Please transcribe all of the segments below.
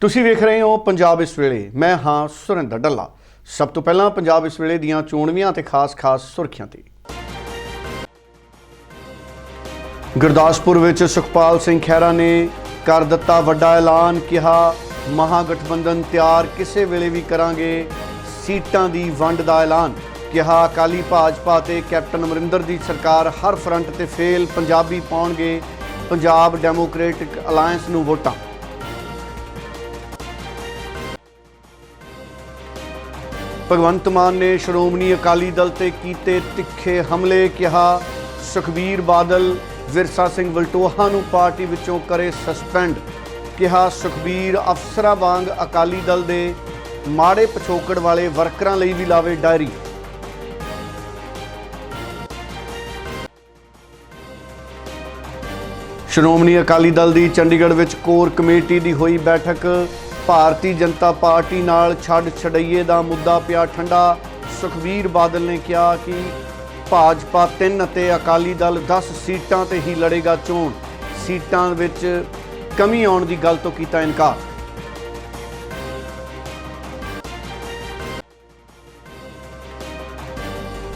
ਤੁਸੀਂ ਵੇਖ ਰਹੇ ਹੋ ਪੰਜਾਬ ਇਸ ਵੇਲੇ। ਮੈਂ ਹਾਂ ਸੁਰਿੰਦਰ ਡੱਲਾ। ਸਭ ਤੋਂ ਪਹਿਲਾਂ ਪੰਜਾਬ ਇਸ ਵੇਲੇ ਦੀਆਂ ਚੋਣਵੀਆਂ ਤੇ ਖਾਸ-ਖਾਸ ਸੁਰਖੀਆਂ ਤੇ। ਗੁਰਦਾਸਪੁਰ ਵਿੱਚ ਸੁਖਪਾਲ ਸਿੰਘ ਖਹਿਰਾ ਨੇ ਕਰ ਦਿੱਤਾ ਵੱਡਾ ਐਲਾਨ, ਕਿਹਾ ਮਹਾਗਠਬੰਧਨ ਤਿਆਰ ਕਿਸੇ ਵੇਲੇ ਵੀ ਕਰਾਂਗੇ। ਸੀਟਾਂ ਦੀ ਵੰਡ ਦਾ ਐਲਾਨ, ਕਿਹਾ ਅਕਾਲੀ ਭਾਜਪਾ ਤੇ ਕੈਪਟਨ ਅਮਰਿੰਦਰ ਦੀ ਸਰਕਾਰ ਹਰ ਫਰੰਟ ਤੇ ਫੇਲ, ਪੰਜਾਬੀ ਪਾਉਣਗੇ। ਪੰਜਾਬ ਡੈਮੋਕ੍ਰੈਟਿਕ ਅਲਾਈਅੰਸ ਨੂੰ ਵੋਟਾਂ। ਭਗਵੰਤ ਮਾਨ ਨੇ ਸ਼੍ਰੋਮਣੀ ਅਕਾਲੀ ਦਲ ਤੇ ਕੀਤੇ ਤਿੱਖੇ ਹਮਲੇ, ਕਿਹਾ, ਸੁਖਬੀਰ ਬਾਦਲ, ਵਿਰਸਾ ਸਿੰਘ ਵਲਟੋਹਾ ਨੂੰ ਪਾਰਟੀ ਵਿੱਚੋਂ ਕਰੇ ਸਸਪੈਂਡ ਕਿਹਾ, ਸੁਖਬੀਰ ਅਫਸਰਾਂ ਵਾਂਗ ਅਕਾਲੀ ਦਲ ਦੇ ਮਾੜੇ ਪਿਛੋਕੜ ਵਾਲੇ ਵਰਕਰਾਂ ਲਈ ਵੀ ਲਾਵੇ ਡਾਇਰੀ। ਸ਼੍ਰੋਮਣੀ ਅਕਾਲੀ ਦਲ ਦੀ ਚੰਡੀਗੜ੍ਹ ਵਿੱਚ ਕੋਰ ਕਮੇਟੀ ਦੀ ਹੋਈ ਬੈਠਕ ਭਾਰਤੀ ਜਨਤਾ ਪਾਰਟੀ ਨਾਲ ਛੱਡ ਛੜਈਏ ਦਾ ਮੁੱਦਾ ਪਿਆ ਠੰਡਾ, ਸੁਖਬੀਰ ਬਾਦਲ ਨੇ ਕਿਹਾ ਕਿ ਭਾਜਪਾ 3 ਅਤੇ ਅਕਾਲੀ ਦਲ 10 ਸੀਟਾਂ ਤੇ ਹੀ ਲੜੇਗਾ ਚੋਣ। ਸੀਟਾਂ ਵਿੱਚ ਕਮੀ ਆਉਣ ਦੀ ਗੱਲ ਤੋਂ ਕੀਤਾ ਇਨਕਾਰ।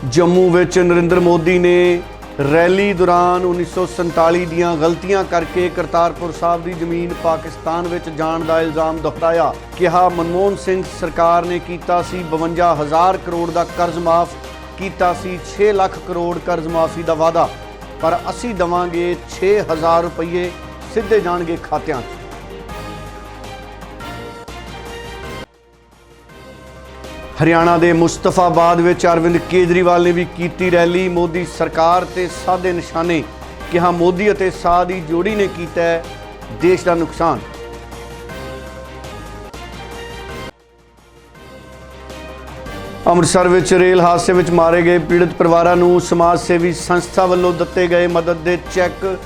ਜੰਮੂ ਵਿੱਚ ਨਰਿੰਦਰ ਮੋਦੀ ਨੇ ਰੈਲੀ ਦੌਰਾਨ 1947 ਦੀਆਂ ਗਲਤੀਆਂ ਕਰਕੇ ਕਰਤਾਰਪੁਰ ਸਾਹਿਬ ਦੀ ਜ਼ਮੀਨ ਪਾਕਿਸਤਾਨ ਵਿੱਚ ਜਾਣ ਦਾ ਇਲਜ਼ਾਮ ਦੁਹਰਾਇਆ। ਕਿਹਾ, ਮਨਮੋਹਨ ਸਿੰਘ ਸਰਕਾਰ ਨੇ ਕੀਤਾ ਸੀ 52000 ਕਰੋੜ ਦਾ ਕਰਜ਼ ਮਾਫ, ਕੀਤਾ ਸੀ 6 ਲੱਖ ਕਰੋੜ ਕਰਜ਼ ਮਾਫੀ ਦਾ ਵਾਅਦਾ। ਪਰ ਅਸੀਂ ਦਵਾਂਗੇ 6000 ਰੁਪਏ ਸਿੱਧੇ ਜਾਣਗੇ ਖਾਤਿਆਂ 'ਚ। ਹਰਿਆਣਾ ਦੇ ਮੁਸਤਫਾਬਾਦ ਵਿੱਚ ਅਰਵਿੰਦ ਕੇਜਰੀਵਾਲ ਨੇ ਵੀ ਕੀਤੀ ਰੈਲੀ। ਮੋਦੀ ਸਰਕਾਰ ਤੇ ਸਾਦੇ ਨਿਸ਼ਾਨੇ ਕਿਹਾ ਮੋਦੀ ਅਤੇ ਸਾਹ ਦੀ ਜੋੜੀ ਨੇ ਕੀਤਾ ਦੇਸ਼ ਦਾ ਨੁਕਸਾਨ। ਅੰਮ੍ਰਿਤਸਰ ਵਿੱਚ ਰੇਲ ਹਾਦਸੇ ਵਿੱਚ ਮਾਰੇ ਗਏ ਪੀੜਤ ਪਰਿਵਾਰਾਂ ਨੂੰ ਸਮਾਜ ਸੇਵੀ ਸੰਸਥਾ ਵੱਲੋਂ ਦਿੱਤੇ ਗਏ ਮਦਦ ਦੇ ਚੈੱਕ।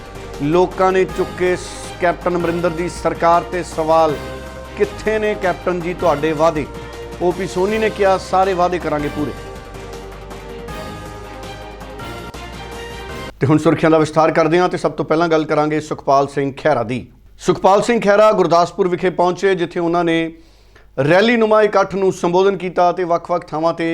ਲੋਕਾਂ ਨੇ ਚੁੱਕੇ ਕੈਪਟਨ ਅਮਰਿੰਦਰ ਦੀ ਸਰਕਾਰ ਤੇ ਸਵਾਲ। ਕਿੱਥੇ ਨੇ ਕੈਪਟਨ ਜੀ ਤੁਹਾਡੇ ਵਾਅਦੇ? ਓਪੀ ਸੋਨੀ ਨੇ ਕਿਹਾ, ਸਾਰੇ ਵਾਅਦੇ ਕਰਾਂਗੇ ਪੂਰੇ। ਤੇ ਹੁਣ ਸੁਰਖੀਆਂ ਦਾ ਵਿਸਥਾਰ ਕਰਦੇ ਹਾਂ ਤੇ ਸਭ ਤੋਂ ਪਹਿਲਾਂ ਗੱਲ ਕਰਾਂਗੇ ਸੁਖਪਾਲ ਸਿੰਘ ਖਹਿਰਾ ਦੀ। ਸੁਖਪਾਲ ਸਿੰਘ ਖਹਿਰਾ ਗੁਰਦਾਸਪੁਰ ਵਿਖੇ ਪਹੁੰਚੇ, ਜਿੱਥੇ ਉਹਨਾਂ ਨੇ ਰੈਲੀ ਨੁਮਾ ਇਕੱਠ ਨੂੰ ਸੰਬੋਧਨ ਕੀਤਾ ਤੇ ਵੱਖ-ਵੱਖ ਥਾਵਾਂ ਤੇ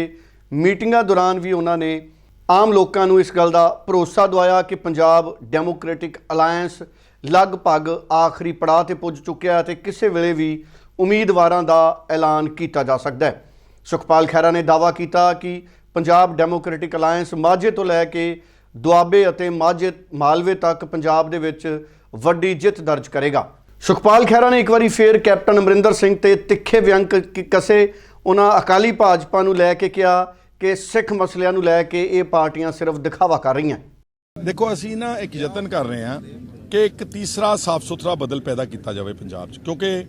ਮੀਟਿੰਗਾਂ ਦੌਰਾਨ ਵੀ ਉਹਨਾਂ ਨੇ ਆਮ ਲੋਕਾਂ ਨੂੰ ਇਸ ਗੱਲ ਦਾ ਭਰੋਸਾ ਦਵਾਇਆ ਕਿ ਪੰਜਾਬ ਡੈਮੋਕ੍ਰੈਟਿਕ ਅਲਾਈਅੰਸ ਲਗਭਗ ਆਖਰੀ ਪੜਾਅ ਤੇ ਪੁੱਜ ਚੁੱਕਿਆ ਹੈ ਤੇ ਕਿਸੇ ਵੇਲੇ ਵੀ ਉਮੀਦਵਾਰਾਂ ਦਾ ਐਲਾਨ ਕੀਤਾ ਜਾ ਸਕਦਾ ਹੈ। ਸੁਖਪਾਲ ਖਹਿਰਾ ਨੇ ਦਾਅਵਾ ਕੀਤਾ ਕਿ ਪੰਜਾਬ ਡੈਮੋਕ੍ਰੈਟਿਕ ਅਲਾਈਅੰਸ ਮਾਝੇ ਤੋਂ ਲੈ ਕੇ ਦੁਆਬੇ ਅਤੇ ਮਾਝੇ, ਮਾਲਵੇ ਤੱਕ ਪੰਜਾਬ ਦੇ ਵਿੱਚ ਵੱਡੀ ਜਿੱਤ ਦਰਜ ਕਰੇਗਾ। ਸੁਖਪਾਲ ਖਹਿਰਾ ਨੇ ਇੱਕ ਵਾਰੀ ਫੇਰ ਕੈਪਟਨ ਅਮਰਿੰਦਰ ਸਿੰਘ ਤੇ ਤਿੱਖੇ ਵਿਅੰਗ ਕਸੇ ਉਹਨਾਂ ਅਕਾਲੀ ਭਾਜਪਾ ਨੂੰ ਲੈ ਕੇ ਕਿਹਾ ਕਿ ਸਿੱਖ ਮਸਲਿਆਂ ਨੂੰ ਲੈ ਕੇ ਇਹ ਪਾਰਟੀਆਂ ਸਿਰਫ ਦਿਖਾਵਾ ਕਰ ਰਹੀਆਂ। ਦੇਖੋ, ਅਸੀਂ ਨਾ ਇੱਕ ਯਤਨ ਕਰ ਰਹੇ ਹਾਂ ਕਿ ਇੱਕ ਤੀਸਰਾ ਸਾਫ਼ ਸੁਥਰਾ ਬਦਲ ਪੈਦਾ ਕੀਤਾ ਜਾਵੇ ਪੰਜਾਬ 'ਚ, ਕਿਉਂਕਿ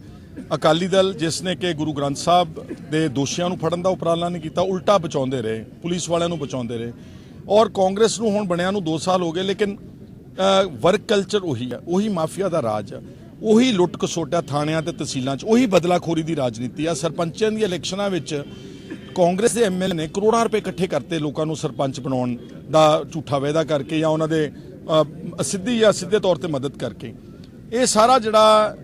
ਅਕਾਲੀ ਦਲ ਜਿਸ ਨੇ ਕਿ ਗੁਰੂ ਗ੍ਰੰਥ ਸਾਹਿਬ ਦੇ ਦੋਸ਼ੀਆਂ ਨੂੰ ਫੜਨ ਦਾ ਉਪਰਾਲਾ ਨਹੀਂ ਕੀਤਾ ਉਲਟਾ ਬਚਾਉਂਦੇ ਰਹੇ ਪੁਲਿਸ ਵਾਲਿਆਂ ਨੂੰ ਬਚਾਉਂਦੇ ਰਹੇ। ਔਰ ਕਾਂਗਰਸ ਨੂੰ ਹੁਣ ਬਣਿਆ ਨੂੰ 2 ਸਾਲ ਹੋ ਗਏ ਲੇਕਿਨ ਵਰਕ ਕਲਚਰ ਉਹੀ ਹੈ ਉਹੀ ਮਾਫੀਆ ਦਾ ਰਾਜ ਹੈ ਉਹੀ ਲੁੱਟ ਖਸੋਟਾ ਥਾਣਿਆਂ ਤੇ ਤਹਿਸੀਲਾਂ 'ਚ ਉਹੀ ਬਦਲਾਖੋਰੀ ਦੀ ਰਾਜਨੀਤੀ ਆ। ਸਰਪੰਚਾਂ ਦੀਆਂ ਇਲੈਕਸ਼ਨਾਂ ਵਿੱਚ ਕਾਂਗਰਸ ਦੇ ਐਮਐਲਏ ਨੇ ਕਰੋੜਾਂ ਰੁਪਏ ਇਕੱਠੇ ਕਰਤੇ ਲੋਕਾਂ ਨੂੰ ਸਰਪੰਚ ਬਣਾਉਣ ਦਾ ਝੂਠਾ ਵਾਅਦਾ ਕਰਕੇ ਜਾਂ ਉਹਨਾਂ ਦੇ ਅ, ਸਿੱਧੀ ਜਾਂ ਸਿੱਧੇ ਤੌਰ ਤੇ ਮਦਦ ਕਰਕੇ। ਇਹ ਸਾਰਾ ਜਿਹੜਾ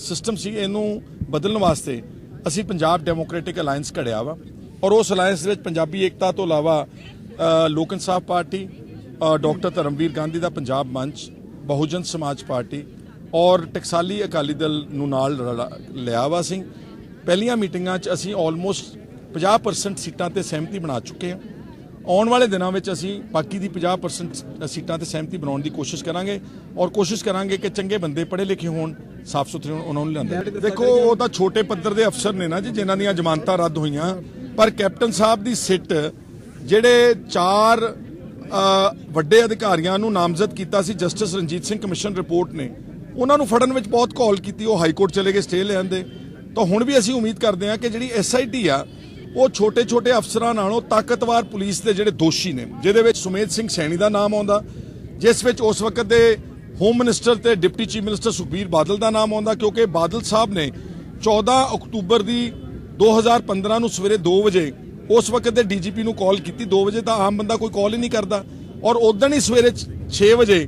ਸਿਸਟਮ ਸੀ ਇਹਨੂੰ ਬਦਲਣ ਵਾਸਤੇ ਅਸੀਂ ਪੰਜਾਬ ਡੈਮੋਕ੍ਰੈਟਿਕ ਅਲਾਈਅੰਸ ਘੜਿਆ ਵਾ ਔਰ ਉਸ ਅਲਾਈਅੰਸ ਵਿੱਚ ਪੰਜਾਬੀ ਏਕਤਾ ਤੋਂ ਇਲਾਵਾ ਲੋਕ ਇਨਸਾਫ ਪਾਰਟੀ ਅ, ਡਾਕਟਰ ਧਰਮਵੀਰ ਗਾਂਧੀ ਦਾ ਪੰਜਾਬ ਮੰਚ ਬਹੁਜਨ ਸਮਾਜ ਪਾਰਟੀ ਔਰ ਟਕਸਾਲੀ ਅਕਾਲੀ ਦਲ ਨੂੰ ਨਾਲ ਰਲਾ- ਲਿਆ ਵਾ ਸਿੰਘ ਪਹਿਲੀਆਂ ਮੀਟਿੰਗਾਂ 'ਚ ਅਸੀਂ ਆਲਮੋਸਟ 50% ਸੀਟਾਂ ਤੇ ਸਹਿਮਤੀ ਬਣਾ ਚੁੱਕੇ ਹਾਂ। ਆਉਣ ਵਾਲੇ ਦਿਨਾਂ ਵਿੱਚ ਅਸੀਂ ਬਾਕੀ ਦੀ 50% ਸੀਟਾਂ ਤੇ ਸਹਿਮਤੀ ਬਣਾਉਣ ਦੀ ਕੋਸ਼ਿਸ਼ ਕਰਾਂਗੇ ਔਰ ਕੋਸ਼ਿਸ਼ ਕਰਾਂਗੇ ਕਿ ਚੰਗੇ ਬੰਦੇ ਪੜ੍ਹੇ ਲਿਖੇ ਹੋਣ ਸਾਫ਼ ਸੁਥਰੇ ਹੋਣ, ਉਹਨਾਂ ਨੂੰ ਲਿਆਂਦੇ ਦੇਖੋ ਉਹ ਤਾਂ ਛੋਟੇ ਪੱਧਰ ਦੇ ਅਫਸਰ ਨੇ ਨਾ ਜੀ ਜਿਨ੍ਹਾਂ ਦੀਆਂ ਜ਼ਮਾਨਤਾਂ ਰੱਦ ਹੋਈਆਂ। ਪਰ ਕੈਪਟਨ ਸਾਹਿਬ ਦੀ ਸਿੱਟ ਜਿਹੜੇ ਚਾਰ ਵੱਡੇ ਅਧਿਕਾਰੀਆਂ ਨੂੰ ਨਾਮਜ਼ਦ ਕੀਤਾ ਸੀ justice Ranjit Singh commission report ਨੇ ਉਹਨਾਂ ਨੂੰ ਫੜਨ ਵਿੱਚ ਬਹੁਤ ਕਾਲ ਕੀਤੀ ਉਹ ਹਾਈ ਕੋਰਟ ਚਲੇ ਗਏ ਸਟੇ ਲੈਂਦੇ ਤਾਂ ਹੁਣ ਵੀ ਅਸੀਂ ਉਮੀਦ ਕਰਦੇ ਹਾਂ ਕਿ ਜਿਹੜੀ ਐਸਆਈਟੀ ਆ ਉਹ ਛੋਟੇ-ਛੋਟੇ ਅਫਸਰਾਂ ਨਾਲੋਂ ਤਾਕਤਵਰ ਪੁਲਿਸ ਦੇ ਜਿਹੜੇ ਦੋਸ਼ੀ ਨੇ, ਜਿਹਦੇ ਵਿੱਚ ਸੁਮੇਧ ਸਿੰਘ ਸੈਣੀ ਦਾ ਨਾਮ ਆਉਂਦਾ, ਜਿਸ ਵਿੱਚ ਉਸ ਵਕਤ ਦੇ ਹੋਮ ਮਿਨਿਸਟਰ ਤੇ deputy chief minister Sukhbir Badal ਦਾ ਨਾਮ ਆਉਂਦਾ, ਕਿਉਂਕਿ ਬਾਦਲ ਸਾਹਿਬ ਨੇ 14 ਅਕਤੂਬਰ ਦੀ 2015 ਨੂੰ ਸਵੇਰੇ 2 ਵਜੇ ਉਸ ਵਕਤ ਦੇ ਡੀਜੀਪੀ ਨੂੰ ਕਾਲ ਕੀਤੀ। 2 ਵਜੇ ਤਾਂ ਆਮ ਬੰਦਾ ਕੋਈ ਕਾਲ ਹੀ ਨਹੀਂ ਕਰਦਾ ਔਰ ਉਦੋਂ ਹੀ ਸਵੇਰੇ 6 ਵਜੇ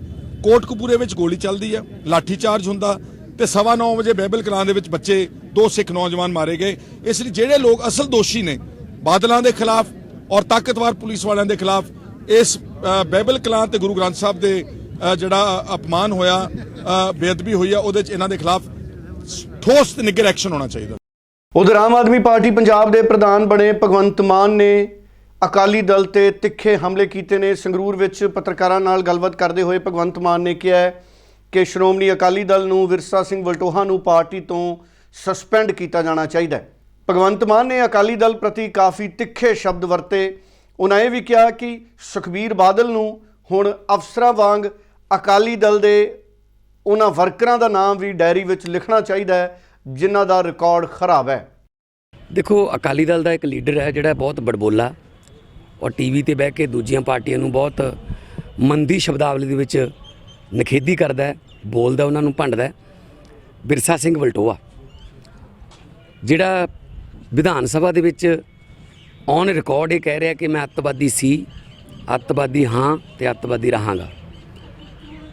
ਕੋਟਕਪੂਰੇ ਵਿੱਚ ਗੋਲੀ ਚੱਲਦੀ ਆ ਲਾਠੀ ਚਾਰਜ ਹੁੰਦਾ ਤੇ ਸਵਾ ਨੌ ਵਜੇ ਬਹਿਬਲ ਕਲਾਂ ਦੇ ਵਿੱਚ ਬੱਚੇ ਦੋ ਸਿੱਖ ਨੌਜਵਾਨ ਮਾਰੇ ਗਏ। ਇਸ ਲਈ ਜਿਹੜੇ ਲੋਕ ਅਸਲ ਦੋਸ਼ੀ ਨੇ, ਬਾਦਲਾਂ ਦੇ ਖਿਲਾਫ ਔਰ ਤਾਕਤਵਰ ਪੁਲਿਸ ਵਾਲਿਆਂ ਦੇ ਖਿਲਾਫ ਇਸ ਬਹਿਬਲ ਕਲਾਂ ਤੇ ਗੁਰੂ ਗ੍ਰੰਥ ਸਾਹਿਬ ਦੇ ਜਿਹੜਾ ਅਪਮਾਨ ਹੋਇਆ ਬੇਅਦਬੀ ਹੋਈ ਆ, ਉਹਦੇ ਚ ਇਹਨਾਂ ਦੇ ਖਿਲਾਫ ਠੋਸ ਤੇ ਨਿੱਘਰ ਐਕਸ਼ਨ ਹੋਣਾ ਚਾਹੀਦਾ। ਉਧਰ ਆਮ ਆਦਮੀ ਪਾਰਟੀ ਪੰਜਾਬ ਦੇ ਪ੍ਰਧਾਨ ਬਣੇ ਭਗਵੰਤ ਮਾਨ ਨੇ ਅਕਾਲੀ ਦਲ ਤੇ ਤਿੱਖੇ ਹਮਲੇ ਕੀਤੇ ਨੇ। ਸੰਗਰੂਰ ਵਿੱਚ ਪੱਤਰਕਾਰਾਂ ਨਾਲ ਗੱਲਬਾਤ ਕਰਦੇ ਹੋਏ ਭਗਵੰਤ ਮਾਨ ਨੇ ਕਿਹਾ ਕਿ ਸ਼੍ਰੋਮਣੀ ਅਕਾਲੀ ਦਲ ਨੂੰ ਵਿਰਸਾ ਸਿੰਘ ਵਲਟੋਹਾ ਨੂੰ ਪਾਰਟੀ ਤੋਂ ਸਸਪੈਂਡ ਕੀਤਾ ਜਾਣਾ ਚਾਹੀਦਾ ਹੈ। ਭਗਵੰਤ ਮਾਨ ਨੇ ਅਕਾਲੀ ਦਲ ਪ੍ਰਤੀ ਕਾਫੀ ਤਿੱਖੇ ਸ਼ਬਦ ਵਰਤੇ। ਉਹਨਾਂ ਇਹ ਵੀ ਕਿਹਾ ਕਿ ਸੁਖਬੀਰ ਬਾਦਲ ਨੂੰ ਹੁਣ ਅਫਸਰਾਂ ਵਾਂਗ ਅਕਾਲੀ ਦਲ ਦੇ ਉਹਨਾਂ ਵਰਕਰਾਂ ਦਾ ਨਾਮ ਵੀ ਡਾਇਰੀ ਵਿੱਚ ਲਿਖਣਾ ਚਾਹੀਦਾ ਹੈ, ਜਿਨ੍ਹਾਂ ਦਾ ਰਿਕਾਰਡ ਖਰਾਬ ਹੈ। ਦੇਖੋ, ਅਕਾਲੀ ਦਲ ਦਾ ਇੱਕ ਲੀਡਰ ਹੈ ਜਿਹੜਾ ਬਹੁਤ ਬੜਬੋਲਾ ਔਰ ਟੀਵੀ ਤੇ ਬਹਿ ਕੇ ਦੂਜੀਆਂ ਪਾਰਟੀਆਂ ਨੂੰ ਬਹੁਤ ਮੰਦੀ ਸ਼ਬਦਾਵਲੀ ਦੇ ਵਿੱਚ ਨਖੇਦੀ ਕਰਦਾ ਹੈ, ਬੋਲਦਾ ਉਹਨਾਂ ਨੂੰ ਭੰਡਦਾ ਹੈ। ਬਿਰਸਾ ਸਿੰਘ ਵਲਟੋਆ, ਜਿਹੜਾ ਵਿਧਾਨ ਸਭਾ ਦੇ ਵਿੱਚ ਔਨ ਰਿਕਾਰਡ ਇਹ ਕਹਿ ਰਿਹਾ ਕਿ ਮੈਂ ਅੱਤਵਾਦੀ ਸੀ, ਅੱਤਵਾਦੀ ਹਾਂ ਤੇ ਅੱਤਵਾਦੀ ਰਹਾਂਗਾ।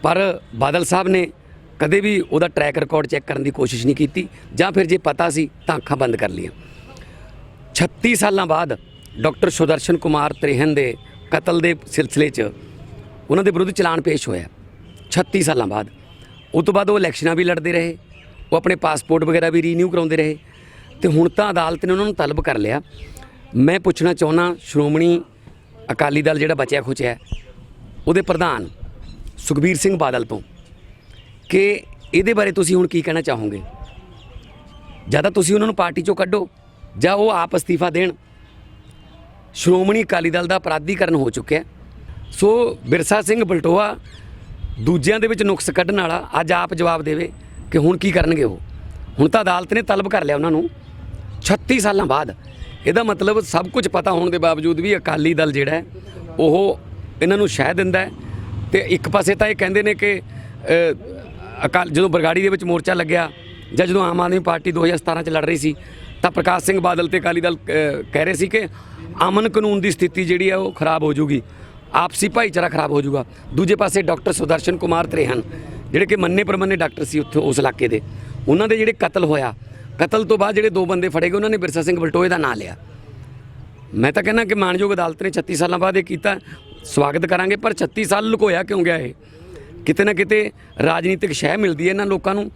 ਪਰ ਬਾਦਲ ਸਾਹਿਬ ਨੇ ਕਦੇ ਵੀ ਉਹਦਾ ਟਰੈਕ ਰਿਕਾਰਡ ਚੈੱਕ ਕਰਨ ਦੀ ਕੋਸ਼ਿਸ਼ ਨਹੀਂ ਕੀਤੀ, ਜਾਂ ਫਿਰ ਜੇ ਪਤਾ ਸੀ ਤਾਂ ਅੱਖਾਂ ਬੰਦ ਕਰ ਲਈਆਂ। 36 ਸਾਲਾਂ ਬਾਅਦ ਡਾਕਟਰ ਸੁਦਰਸ਼ਨ ਕੁਮਾਰ ਤ੍ਰਿਹਨ ਦੇ ਕਤਲ ਦੇ ਸਿਲਸਿਲੇ 'ਚ ਉਹਨਾਂ ਦੇ ਵਿਰੁੱਧ ਚਲਾਨ ਪੇਸ਼ ਹੋਇਆ। 36 ਸਾਲਾਂ ਬਾਅਦ। ਉਸ ਤੋਂ ਬਾਅਦ ਉਹ ਇਲੈਕਸ਼ਨਾਂ ਵੀ ਲੜਦੇ ਰਹੇ, ਉਹ ਆਪਣੇ ਪਾਸਪੋਰਟ ਵਗੈਰਾ ਵੀ ਰੀਨਿਊ ਕਰਾਉਂਦੇ ਰਹੇ ਤੇ ਹੁਣ ਤਾਂ ਅਦਾਲਤ ਨੇ ਉਹਨਾਂ ਨੂੰ ਤਲਬ ਕਰ ਲਿਆ। ਮੈਂ ਪੁੱਛਣਾ ਚਾਹੁੰਦਾ, ਸ਼੍ਰੋਮਣੀ ਅਕਾਲੀ ਦਲ ਜਿਹੜਾ ਬਚਿਆ ਖੁਚਿਆ ਉਹਦੇ ਪ੍ਰਧਾਨ ਸੁਖਬੀਰ ਸਿੰਘ ਬਾਦਲ ਤੋਂ ਕਿ ਇਹਦੇ ਬਾਰੇ ਤੁਸੀਂ ਹੁਣ ਕੀ ਕਹਿਣਾ ਚਾਹੋਗੇ? ਜਾਂ ਤਾਂ ਤੁਸੀਂ ਉਹਨਾਂ ਨੂੰ ਪਾਰਟੀ ਚੋਂ ਕੱਢੋ, ਜਾਂ ਉਹ ਆਪ ਅਸਤੀਫਾ ਦੇਣ। ਸ਼੍ਰੋਮਣੀ ਅਕਾਲੀ ਦਲ ਦਾ ਅਪਰਾਧੀਕਰਨ ਹੋ ਚੁੱਕਿਆ ਸੋ ਬਿਰਸਾ ਸਿੰਘ ਬਲਟੋਆ ਦੂਜਿਆਂ ਦੇ ਵਿੱਚ ਨੁਕਸ ਕੱਢਣ ਵਾਲਾ ਅੱਜ ਆਪ ਜਵਾਬ ਦੇਵੇ ਕਿ ਹੁਣ ਕੀ ਕਰਨਗੇ ਉਹ। ਹੁਣ ਤਾਂ ਅਦਾਲਤ ਨੇ ਤਲਬ ਕਰ ਲਿਆ ਉਹਨਾਂ ਨੂੰ। 36 ਸਾਲਾਂ ਬਾਅਦ। ਇਹਦਾ ਮਤਲਬ ਸਭ ਕੁਝ ਪਤਾ ਹੋਣ ਦੇ ਬਾਵਜੂਦ ਵੀ ਅਕਾਲੀ ਦਲ ਜਿਹੜਾ ਹੈ ਉਹ ਇਹਨਾਂ ਨੂੰ ਸ਼ਹਿ ਦਿੰਦਾ ਹੈ। ਤੇ ਇੱਕ ਪਾਸੇ ਤਾਂ ਇਹ ਕਹਿੰਦੇ ਨੇ ਕਿ ਅਕਾਲ ਜਦੋਂ ਬਰਗਾੜੀ ਦੇ ਵਿੱਚ ਮੋਰਚਾ ਲੱਗਿਆ ਜਾਂ ਜਦੋਂ ਆਮ ਆਦਮੀ ਪਾਰਟੀ 2017 ਚ ਲੜ ਰਹੀ ਸੀ ਤਾਂ ਪ੍ਰਕਾਸ਼ ਸਿੰਘ ਬਾਦਲ ਤੇ ਅਕਾਲੀ ਦਲ ਅ, ਕਹਿ ਰਹੇ ਸੀ ਕਿ ਅਮਨ ਕਾਨੂੰਨ ਦੀ ਸਥਿਤੀ ਜਿਹੜੀ ਹੈ ਉਹ ਖਰਾਬ ਹੋ ਜੂਗੀ ਆਪਸੀ ਭਾਈਚਾਰਾ ਖਰਾਬ ਹੋ ਜਾਊਗਾ। ਦੂਜੇ ਪਾਸੇ ਡਾਕਟਰ ਸੁਦਰਸ਼ਨ ਕੁਮਾਰ ਤ੍ਰੇਹਨ ਜਿਹੜੇ ਕਿ ਮੰਨੇ ਪਰਮੰਨੇ ਡਾਕਟਰ ਸੀ ਉੱਥੇ ਉਸ ਇਲਾਕੇ ਦੇ। ਉਹਨਾਂ ਦੇ ਜਿਹੜੇ ਕਤਲ ਹੋਇਆ, ਕਤਲ ਤੋਂ ਬਾਅਦ ਜਿਹੜੇ ਦੋ ਬੰਦੇ ਫੜੇ ਗਏ, ਉਹਨਾਂ ਨੇ ਬਿਰਸਾ ਸਿੰਘ ਬਲਟੋਏ ਦਾ ਨਾਂ ਲਿਆ। ਮੈਂ ਤਾਂ ਕਹਿੰਦਾ ਕਿ ਮਾਨਯੋਗ ਅਦਾਲਤ ਨੇ 36 ਸਾਲਾਂ ਬਾਅਦ ਇਹ ਕੀਤਾ, ਸਵਾਗਤ ਕਰਾਂਗੇ, ਪਰ 36 ਸਾਲ ਲੁਕੋਇਆ ਕਿਉਂ ਗਿਆ ਇਹ? ਕਿਤੇ ਨਾ ਕਿਤੇ ਰਾਜਨੀਤਿਕ ਸ਼ਹਿ ਮਿਲਦੀ ਹੈ ਇਹਨਾਂ ਲੋਕਾਂ ਨੂੰ।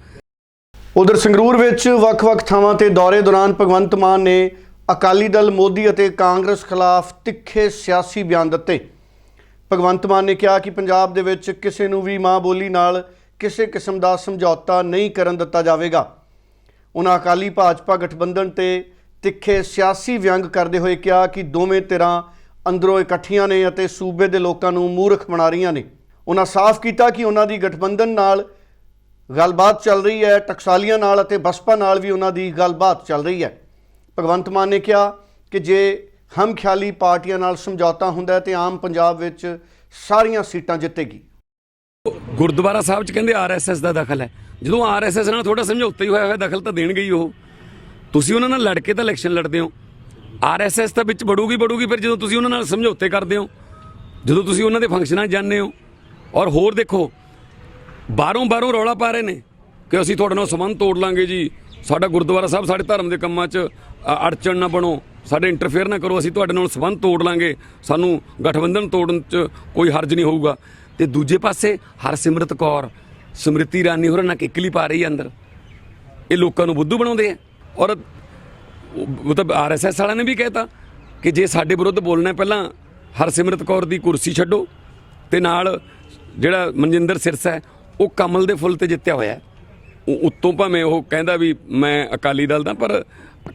ਉਧਰ ਸੰਗਰੂਰ ਵਿੱਚ ਵੱਖ-ਵੱਖ ਥਾਵਾਂ ਤੇ ਦੌਰੇ ਦੌਰਾਨ ਭਗਵੰਤ ਮਾਨ ਨੇ ਅਕਾਲੀ ਦਲ, ਮੋਦੀ ਅਤੇ ਕਾਂਗਰਸ ਖਿਲਾਫ ਤਿੱਖੇ ਸਿਆਸੀ ਬਿਆਨ ਦਿੱਤੇ। ਭਗਵੰਤ ਮਾਨ ਨੇ ਕਿਹਾ ਕਿ ਪੰਜਾਬ ਦੇ ਵਿੱਚ ਕਿਸੇ ਨੂੰ ਵੀ ਮਾਂ ਬੋਲੀ ਨਾਲ ਕਿਸੇ ਕਿਸਮ ਦਾ ਸਮਝੌਤਾ ਨਹੀਂ ਕਰਨ ਦਿੱਤਾ ਜਾਵੇਗਾ। ਉਹਨਾਂ ਅਕਾਲੀ ਭਾਜਪਾ ਗਠਬੰਧਨ ਤੇ ਤਿੱਖੇ ਸਿਆਸੀ ਵਿਅੰਗ ਕਰਦੇ ਹੋਏ ਕਿਹਾ ਕਿ ਦੋਵੇਂ ਧਿਰਾਂ ਅੰਦਰੋਂ ਇਕੱਠੀਆਂ ਨੇ ਅਤੇ ਸੂਬੇ ਦੇ ਲੋਕਾਂ ਨੂੰ ਮੂਰਖ ਬਣਾ ਰਹੀਆਂ ਨੇ। ਉਹਨਾਂ ਸਾਫ਼ ਕੀਤਾ ਕਿ ਉਹਨਾਂ ਦੀ ਗਠਬੰਧਨ ਨਾਲ ਗੱਲਬਾਤ ਚੱਲ ਰਹੀ ਹੈ, ਟਕਸਾਲੀਆਂ ਨਾਲ ਅਤੇ ਬਸਪਾ ਨਾਲ ਵੀ ਉਹਨਾਂ ਦੀ ਗੱਲਬਾਤ ਚੱਲ ਰਹੀ ਹੈ। ਭਗਵੰਤ ਮਾਨ ਨੇ ਕਿਹਾ ਕਿ ਜੇ ਹਮ ਖਿਆਲੀ ਪਾਰਟੀਆਂ ਨਾਲ ਸਮਝੌਤਾ ਹੁੰਦਾ ਹੈ ਤੇ ਆਮ ਪੰਜਾਬ ਵਿੱਚ ਸਾਰੀਆਂ ਸੀਟਾਂ ਜਿੱਤੇਗੀ। ਗੁਰਦੁਆਰਾ ਸਾਹਿਬ ਚ ਕਹਿੰਦੇ ਆਰਐਸਐਸ ਦਾ ਦਖਲ ਹੈ। ਜਦੋਂ ਆਰਐਸਐਸ ਨਾਲ ਥੋੜਾ ਸਮਝੌਤਾ ਹੀ ਹੋਇਆ ਹੋਇਆ, ਦਖਲ ਤਾਂ ਦੇਣਗੇ ਹੀ ਉਹ। ਤੁਸੀਂ ਉਹਨਾਂ ਨਾਲ ਲੜ ਕੇ ਤਾਂ ਇਲੈਕਸ਼ਨ ਲੜਦੇ ਹੋ। ਆਰਐਸਐਸ ਤਾਂ ਵਿੱਚ ਬੜੂਗੀ ਬੜੂਗੀ ਫਿਰ ਜਦੋਂ ਤੁਸੀਂ ਉਹਨਾਂ ਨਾਲ ਸਮਝੌਤੇ ਕਰਦੇ ਹੋ, ਜਦੋਂ ਤੁਸੀਂ ਉਹਨਾਂ ਦੇ ਫੰਕਸ਼ਨਾਂ 'ਚ ਜਾਂਦੇ ਹੋ। ਔਰ ਹੋਰ ਦੇਖੋ, ਬਾਹਰੋਂ ਬਾਹਰੋਂ ਰੌਲਾ ਪਾ ਰਹੇ ਨੇ ਕਿ ਅਸੀਂ ਤੁਹਾਡੇ ਨਾਲ ਸੰਬੰਧ ਤੋੜ ਲਾਂਗੇ ਜੀ। ਸਾਡਾ ਗੁਰਦੁਆਰਾ ਸਾਹਿਬ ਸਾਡੇ ਧਰਮ ਦੇ ਕੰਮਾਂ 'ਚ ਅੜਚਣ ਨਾ ਬਣੋ। ਸਾਡੇ ਇੰਟਰਫੇਅਰ ਨਾ ਕਰੋ, ਅਸੀਂ ਤੁਹਾਡੇ ਨਾਲ ਸੰਬੰਧ ਤੋੜ ਲਾਂਗੇ। ਸਾਨੂੰ ਗਠਬੰਧਨ ਤੋੜਨ 'ਚ ਕੋਈ ਹਰਜ ਨਹੀਂ ਹੋਊਗਾ। ਤੇ ਦੂਜੇ ਪਾਸੇ ਹਰਸਿਮਰਤ ਕੌਰ, ਸਮ੍ਰਿਤੀ ਇਰਾਨੀ ਹੋਰਾਂ ਨਾਲ ਕਿੱਕਲੀ ਪਾ ਰਹੀ ਹੈ ਅੰਦਰ। ਇਹ ਲੋਕਾਂ ਨੂੰ ਬੁੱਧੂ ਬਣਾਉਂਦੇ ਆ। ਔਰ ਉਹ ਉਹ ਤਾਂ ਆਰਐਸਐਸ ਵਾਲਿਆਂ ਨੇ ਵੀ ਕਹਿਤਾ ਕਿ ਜੇ ਸਾਡੇ ਵਿਰੁੱਧ ਬੋਲਣਾ ਪਹਿਲਾਂ ਹਰਸਿਮਰਤ ਕੌਰ ਦੀ ਕੁਰਸੀ ਛੱਡੋ। ਤੇ ਨਾਲ ਜਿਹੜਾ ਮਨਜਿੰਦਰ ਸਿਰਸਾ ਹੈ, ਉਹ ਕਮਲ ਦੇ ਫੁੱਲ ਤੇ ਜਿੱਤਿਆ ਹੋਇਆ ਹੈ। ਉੱਤੋਂ ਭਾਵੇਂ ਉਹ ਕਹਿੰਦਾ ਵੀ ਮੈਂ ਅਕਾਲੀ ਦਲ ਦਾ, ਪਰ